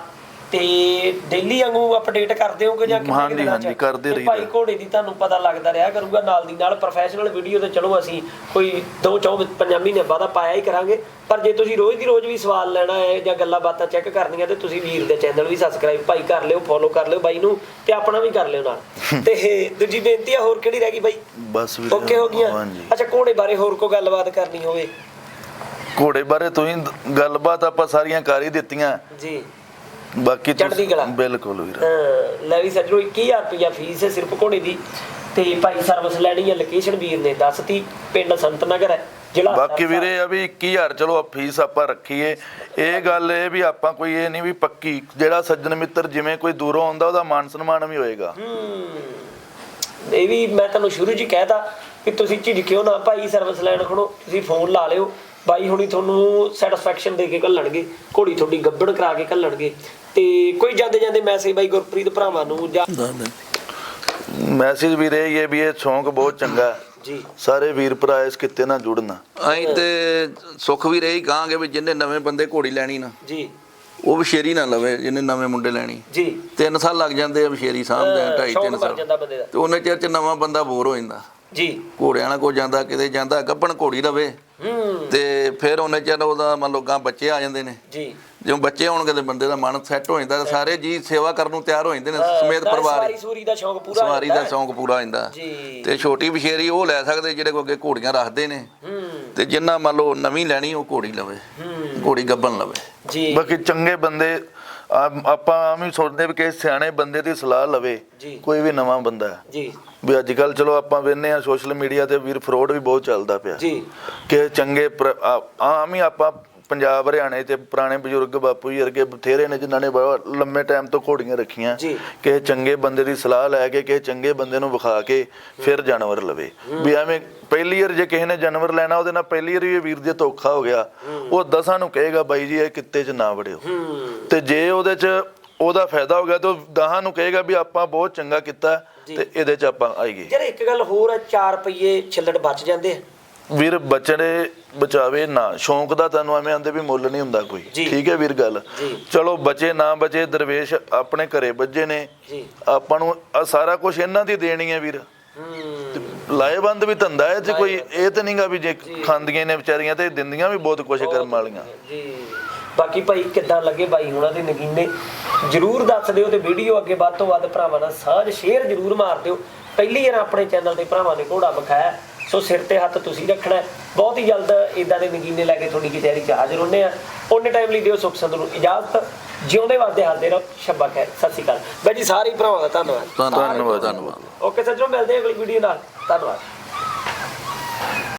ਤੇ ਡੇਲੀ ਵਾਂਗੂ ਅਪਡੇਟ ਕਰਦੇ ਹੋਗੇ ਜਾਂ ਕਿੰਨੇ ਹਾਂਜੀ, ਹਾਂਜੀ? ਕਰਦੇ ਰਹੀਦਾ। ਭਾਈ ਘੋੜੇ ਦੀ ਤੁਹਾਨੂੰ ਪਤਾ ਲੱਗਦਾ ਰਿਹਾ ਕਰੂਗਾ ਨਾਲ ਦੀ ਨਾਲ ਪ੍ਰੋਫੈਸ਼ਨਲ ਵੀਡੀਓ ਤੇ ਚਲੋ ਅਸੀਂ ਕੋਈ 2 4 ਪੰਜਾਂ ਮਹੀਨੇ ਬਾਅਦ ਪਾਇਆ ਹੀ ਕਰਾਂਗੇ। ਪਰ ਜੇ ਤੁਸੀਂ ਰੋਜ਼ ਦੀ ਰੋਜ਼ ਵੀ ਸਵਾਲ ਲੈਣਾ ਹੈ ਜਾਂ ਗੱਲਾਂ ਬਾਤਾਂ ਚੈੱਕ ਕਰਨੀਆਂ ਤੇ ਤੁਸੀਂ ਵੀਰ ਦੇ ਚੈਨਲ ਵੀ ਸਬਸਕ੍ਰਾਈਬ ਭਾਈ ਕਰ ਲਿਓ ਫੋਲੋ ਕਰ ਲਿਓ ਬਾਈ ਨੂੰ ਤੇ ਆਪਣਾ ਵੀ ਕਰ ਲਿਓ ਨਾਲ। ਤੇ ਦੂਜੀ ਬੇਨਤੀ ਆ ਹੋਰ ਕਿਹੜੀ ਰਹਿ ਗਈ ਬਾਈ? ਬਸ ਵੀਰੇ ਓਕੇ ਹੋ ਗਈਆਂ? ਅੱਛਾ ਘੋੜੇ ਬਾਰੇ ਹੋਰ ਕੋਈ ਗੱਲਬਾਤ ਕਰਨੀ ਹੋਵੇ? ਘੋੜੇ ਬਾਰੇ ਤੁਸੀਂ ਗੱਲਬਾਤ ਆਪਾਂ ਸਾਰੀਆਂ ਕਰ ਹੀ ਦਿੱਤੀਆਂ। ਜੀ। ਬਾਕੀ ਤੁਸੀਂ- ਚੜ੍ਹਦੀ ਕਲਾ। ਬਿਲਕੁਲ ਵੀਰ। ਅਹ ਲੈ ਵੀ ਸੱਜਣੋ 21000 ਰੁਪਇਆ ਫੀਸ ਹੈ ਸਿਰਫ ਘੋੜੇ ਦੀ। ਤੇ ਭਾਈ ਸਰਵਿਸ ਲੈਣੀ ਹੈ ਲੋਕੇਸ਼ਨ ਵੀਰ ਨੇ ਦੱਸਤੀ ਪਿੰਡ ਸੰਤ ਨਗਰ ਹੈ ਜ਼ਿਲ੍ਹਾ ਬਾਕੀ। ਵੀਰੇ ਆ ਵੀ 21000 ਚਲੋ ਫੀਸ ਆਪਾਂ ਰੱਖੀਏ। ਇਹ ਗੱਲ ਇਹ ਵੀ ਆਪਾਂ ਕੋਈ ਇਹ ਨਹੀਂ ਵੀ ਪੱਕੀ। ਜਿਹੜਾ ਸੱਜਣ ਮਿੱਤਰ ਜਿਵੇਂ ਕੋਈ ਦੂਰੋਂ ਆਉਂਦਾ ਉਹਦਾ ਮਾਨ ਸਨਮਾਨ ਵੀ ਹੋਏਗਾ। ਇਹ ਵੀ ਮੈਂ ਤੁਹਾਨੂੰ ਸ਼ੁਰੂ 'ਚ ਹੀ ਕਹਿਤਾ ਕਿ ਤੁਸੀਂ ਝਿਜਕਿਓ ਨਾ ਭਾਈ ਸਰਵਿਸ ਲੈਣ ਖੜੋ ਤੁਸੀਂ ਫੋਨ ਲਾ ਲਿਓ। ਬਾਈ ਹੁਣੀ ਤੁਹਾਨੂੰ ਸੈਟੀਸਫੈਕਸ਼ਨ ਦੇ ਕੇ ਘੱਲਣਗੇ ਘੋੜੀ ਤੁਹਾਡੀ ਗੱਬੜ ਕਰਾ ਕੇ ਘੱਲਣਗੇ। ਤੇ ਕੋਈ ਜਾਂਦੇ ਜਾਂਦੇ ਮੈਸੇਜ ਬਾਈ ਗੁਰਪ੍ਰੀਤ ਭਰਾਵਾਂ ਨੂੰ ਜਾਂ ਮੈਸੇਜ ਵੀਰੇ ਇਹ ਹੈ ਵੀ ਇਹ ਸ਼ੌਂਕ ਬਹੁਤ ਚੰਗਾ। ਹੈ। ਜੀ। ਸਾਰੇ ਵੀਰ ਭਰਾ ਇਸ ਕਿੱਤੇ ਨਾਲ ਜੁੜਨ ਅਸੀਂ ਤੇ ਸੁੱਖ ਵੀ ਰਹੀ ਕਹਾਂਗੇ ਵੀ ਜਿੰਨੇ ਨਵੇਂ ਬੰਦੇ ਘੋੜੀ ਲੈਣੀ ਨਾ ਜੀ। ਉਹ ਵਿਸ਼ੇਰੀ ਨਾ ਲਵੇ ਜਿਹਨੇ ਨਵੇਂ ਮੁੰਡੇ ਲੈਣੀ। ਜੀ। 3 ਸਾਲ ਲੱਗ ਜਾਂਦੇ ਆ ਵਿਸ਼ੇਰੀ ਸਾਹਮਣੇ ਅਹ, ਢਾਈ ਸ਼ੌਕ 3 ਬਣ ਸਾਲ। ਤੇ ਉਹਨੇ ਚਿਰ ਚ ਨਵਾਂ ਬੰਦਾ ਬੋਰ ਹੋ ਜਾਂਦਾ। ਜੀ। ਘੋੜਿਆਂ ਨਾਲ ਕੋ ਜਾਂਦਾ ਕਿਤੇ ਜਾਂਦਾ ਗੱਭਣ ਘੋੜੀ ਰਵੇ। ਹੂੰ ਤੇ ਫਿਰ ਉਹਨੇ ਚਿਰ ਉਹਦਾ ਮੰਨ ਲਓ ਗਾਂ ਬੱਚੇ ਆ ਜਾਂਦੇ ਨੇ। ਜੀ। ਜਦੋਂ ਬੱਚੇ ਹੋਣਗੇ ਤੇ ਬੰਦੇ ਦਾ ਮਨ ਸੈੱਟ ਹੋ ਜਾਂਦਾ ਤੇ ਸਾਰੇ ਜੀ ਸੇਵਾ ਕਰਨ ਨੂੰ ਤਿਆਰ ਹੋ ਜਾਂਦੇ ਨੇ ਸਮੇਤ ਪਰਿਵਾਰ ਸਵਾਰੀ ਸੂਰੀ ਦਾ ਸ਼ੌਂਕ ਪੂਰਾ ਹੋ ਸਵਾਰੀ ਜਾਂਦਾ ਦਾ ਹੈ। ਸ਼ੌਂਕ ਪੂਰਾ ਹੋ ਜਾਂਦਾ ਜੀ। ਤੇ ਛੋਟੀ ਵਿਸ਼ੇਰੀ ਉਹ ਲੈ ਸਕਦੇ ਜਿਹੜੇ ਕੋ ਅੱਗੇ ਘੋੜੀਆਂ ਰੱਖਦੇ ਨੇ। ਹੂੰ। ਤੇ ਜਿੰਨਾ ਮੰਨ ਲਓ ਨਵੀਂ ਲੈਣੀ ਉਹ ਘੋੜੀ ਲਵੇ ਹੂੰ। ਘੋੜੀ ਗੱਬਨ ਲਵੇ। ਜੀ। ਬਾਕੀ ਚੰਗੇ ਬੰਦੇ ਆ- ਆਪਾਂ ਆਮ ਹੀ ਸੋਚਦੇ ਵੀ ਕਿਸੇ ਸਿਆਣੇ ਬੰਦੇ ਦੀ ਸਲਾਹ ਲਵੇ ਜੀ। ਕੋਈ ਵੀ ਨਵਾਂ ਬੰਦਾ। ਜੀ। ਵੀ ਅੱਜ ਕੱਲ ਚਲੋ ਆਪਾਂ ਵੇਖਨੇ ਆ ਸੋਸ਼ਲ ਮੀਡੀਆ ਤੇ ਵੀਰ ਫਰੋਡ ਵੀ ਬਹੁਤ ਚੱਲਦਾ ਪਿਆ। ਜੀ। ਕਿ ਚੰਗੇ ਆਮ ਹੀ ਆਪਾਂ ਪੰਜਾਬ ਹਰਿਆਣੇ ਤੇ ਪੁਰਾਣੇ ਬਜ਼ੁਰਗ ਬਾਪੂ ਜੀ ਵਰਗੇ ਬਥੇਰੇ ਨੇ ਜਿਨ੍ਹਾਂ ਨੇ ਲੰਮੇ ਟਾਈਮ ਤੋਂ ਘੋੜੀਆਂ ਰੱਖੀਆਂ। ਜੀ। ਕਿ ਚੰਗੇ ਬੰਦੇ ਦੀ ਸਲਾਹ ਲੈ ਕੇ ਕਿ ਚੰਗੇ ਬੰਦੇ ਨੂੰ ਵਿਖਾ ਕੇ ਫਿਰ ਜਾਨਵਰ ਲਵੇ। ਵੀ ਐਵੇਂ ਪਹਿਲੀ ਵਾਰ ਜੇ ਕਿਸੇ ਨੇ ਜਾਨਵਰ ਲੈਣਾ ਉਹਦੇ ਨਾਲ ਪਹਿਲੀ ਵਾਰ ਵੀ ਇਹ ਵੀਰ ਦੇ ਧੋਖਾ ਹੋ ਗਿਆ ਉਹ ਦਸਾਂ ਨੂੰ ਕਹੇਗਾ ਬਾਈ ਜੀ ਇਹ ਕਿੱਤੇ 'ਚ ਨਾ ਵੜਿਓ। ਤੇ ਜੇ ਉਹਦੇ 'ਚ ਉਹਦਾ ਫਾਇਦਾ ਹੋ ਗਿਆ ਤਾਂ ਦਹਾਂ ਨੂੰ ਕਹੇਗਾ ਵੀ ਆਪਾਂ ਬਹੁਤ ਚੰਗਾ ਕੀਤਾ ਤੇ ਇਹਦੇ 'ਚ ਆਪਾਂ ਆਈਏ। ਯਾਰ ਇੱਕ ਗੱਲ ਹੋਰ ਹੈ 4 ਰੁਪਏ ਛਿੱਲੜ ਬਚ ਜਾਂਦੇ ਆ। ਵੀਰ ਬਚੜੇ ਬਚਾਵੇ ਨਾ। ਸ਼ੌਂਕ ਦਾ ਤੁਹਾਨੂੰ ਐਵੇਂ ਆਂਦੇ ਵੀ ਮੁੱਲ ਨਹੀਂ ਹੁੰਦਾ ਕੋਈ। ਠੀਕ ਹੈ ਵੀਰ ਗੱਲ। ਚਲੋ ਬਚੇ ਨਾ ਬਚੇ ਦਰਵੇਸ਼ ਆਪਣੇ ਘਰੇ ਬੱਜੇ ਨੇ। ਆਪਾਂ ਨੂੰ ਆਹ ਸਾਰਾ ਕੁਝ ਇਹਨਾਂ ਦੀ ਦੇਣੀ ਹੈ ਵੀਰ। ਲਾਹੇਵੰਦ ਵੀ ਧੰਦਾ ਹੈ ਤੇ ਕੋਈ। ਇਹ ਤਾਂ ਨਹੀਂਗਾ ਵੀ ਜੇ ਖਾਂਦੀਆਂ ਨੇ ਵਿਚਾਰੀਆਂ ਤੇ ਦਿੰਦੀਆਂ ਵੀ ਬਹੁਤ ਕੁਝ ਕਰਮ ਵਾਲੀਆਂ। ਜੀ। ਬਾਕੀ ਭਾਈ ਕਿੱਦਾਂ ਲੱਗੇ ਬਾਈ ਹੁਣਾਂ ਦੇ ਨਗੀਨੇ? ਜਰੂਰ ਦੱਸ ਦਿਓ ਤੇ ਵੀਡੀਓ ਅੱਗੇ ਵੱਧ ਤੋਂ ਵੱਧ ਭਰਾਵਾਂ ਨਾਲ ਸਾਂਝ ਸ਼ੇਅਰ ਜਰੂਰ ਮਾਰ ਦਿਓ। ਪਹਿਲੀ ਵਾਰ ਆਪਣੇ ਚੈਨਲ ਤੇ ਭਰਾਵਾਂ ਨੇ ਘੋੜਾ ਵਿਖਾਇਆ। ਸੋ ਸਿਰ ਤੇ ਹੱਥ ਤੁਸੀਂ ਰੱਖਣਾ। ਬਹੁਤ ਹੀ ਜਲਦ ਇਦਾਂ ਦੇ ਨਗੀਨੇ ਲੈ ਕੇ ਤੁਹਾਡੀ ਕਚਹਿਰੀ 'ਚ ਹਾਜ਼ਰ ਹੁੰਨੇ ਆ ਉਹਨੇ ਟਾਈਮ ਲਈ ਦਿਓ ਸੁਖ ਸੰਦ ਨੂੰ ਇਜਾਜ਼ਤ। ਜਿਉਂਦੇ ਵਾਸਤੇ ਹਾਜ਼ਰ ਰਹੋ। ਸ਼ੱਬਾ ਖੈਰ ਸਤਿ ਸ਼੍ਰੀ ਅਕਾਲ। ਬਾਈ ਜੀ ਸਾਰੇ ਭਰਾਵਾਂ ਦਾ ਧੰਨਵਾਦ। ਧੰਨਵਾਦ। ਧੰਨਵਾਦ ਓਕੇ ਸੱਜਣੋ ਮਿਲਦੇ ਅਗਲੀ ਵੀਡੀਓ ਨਾਲ। ਧੰਨਵਾਦ।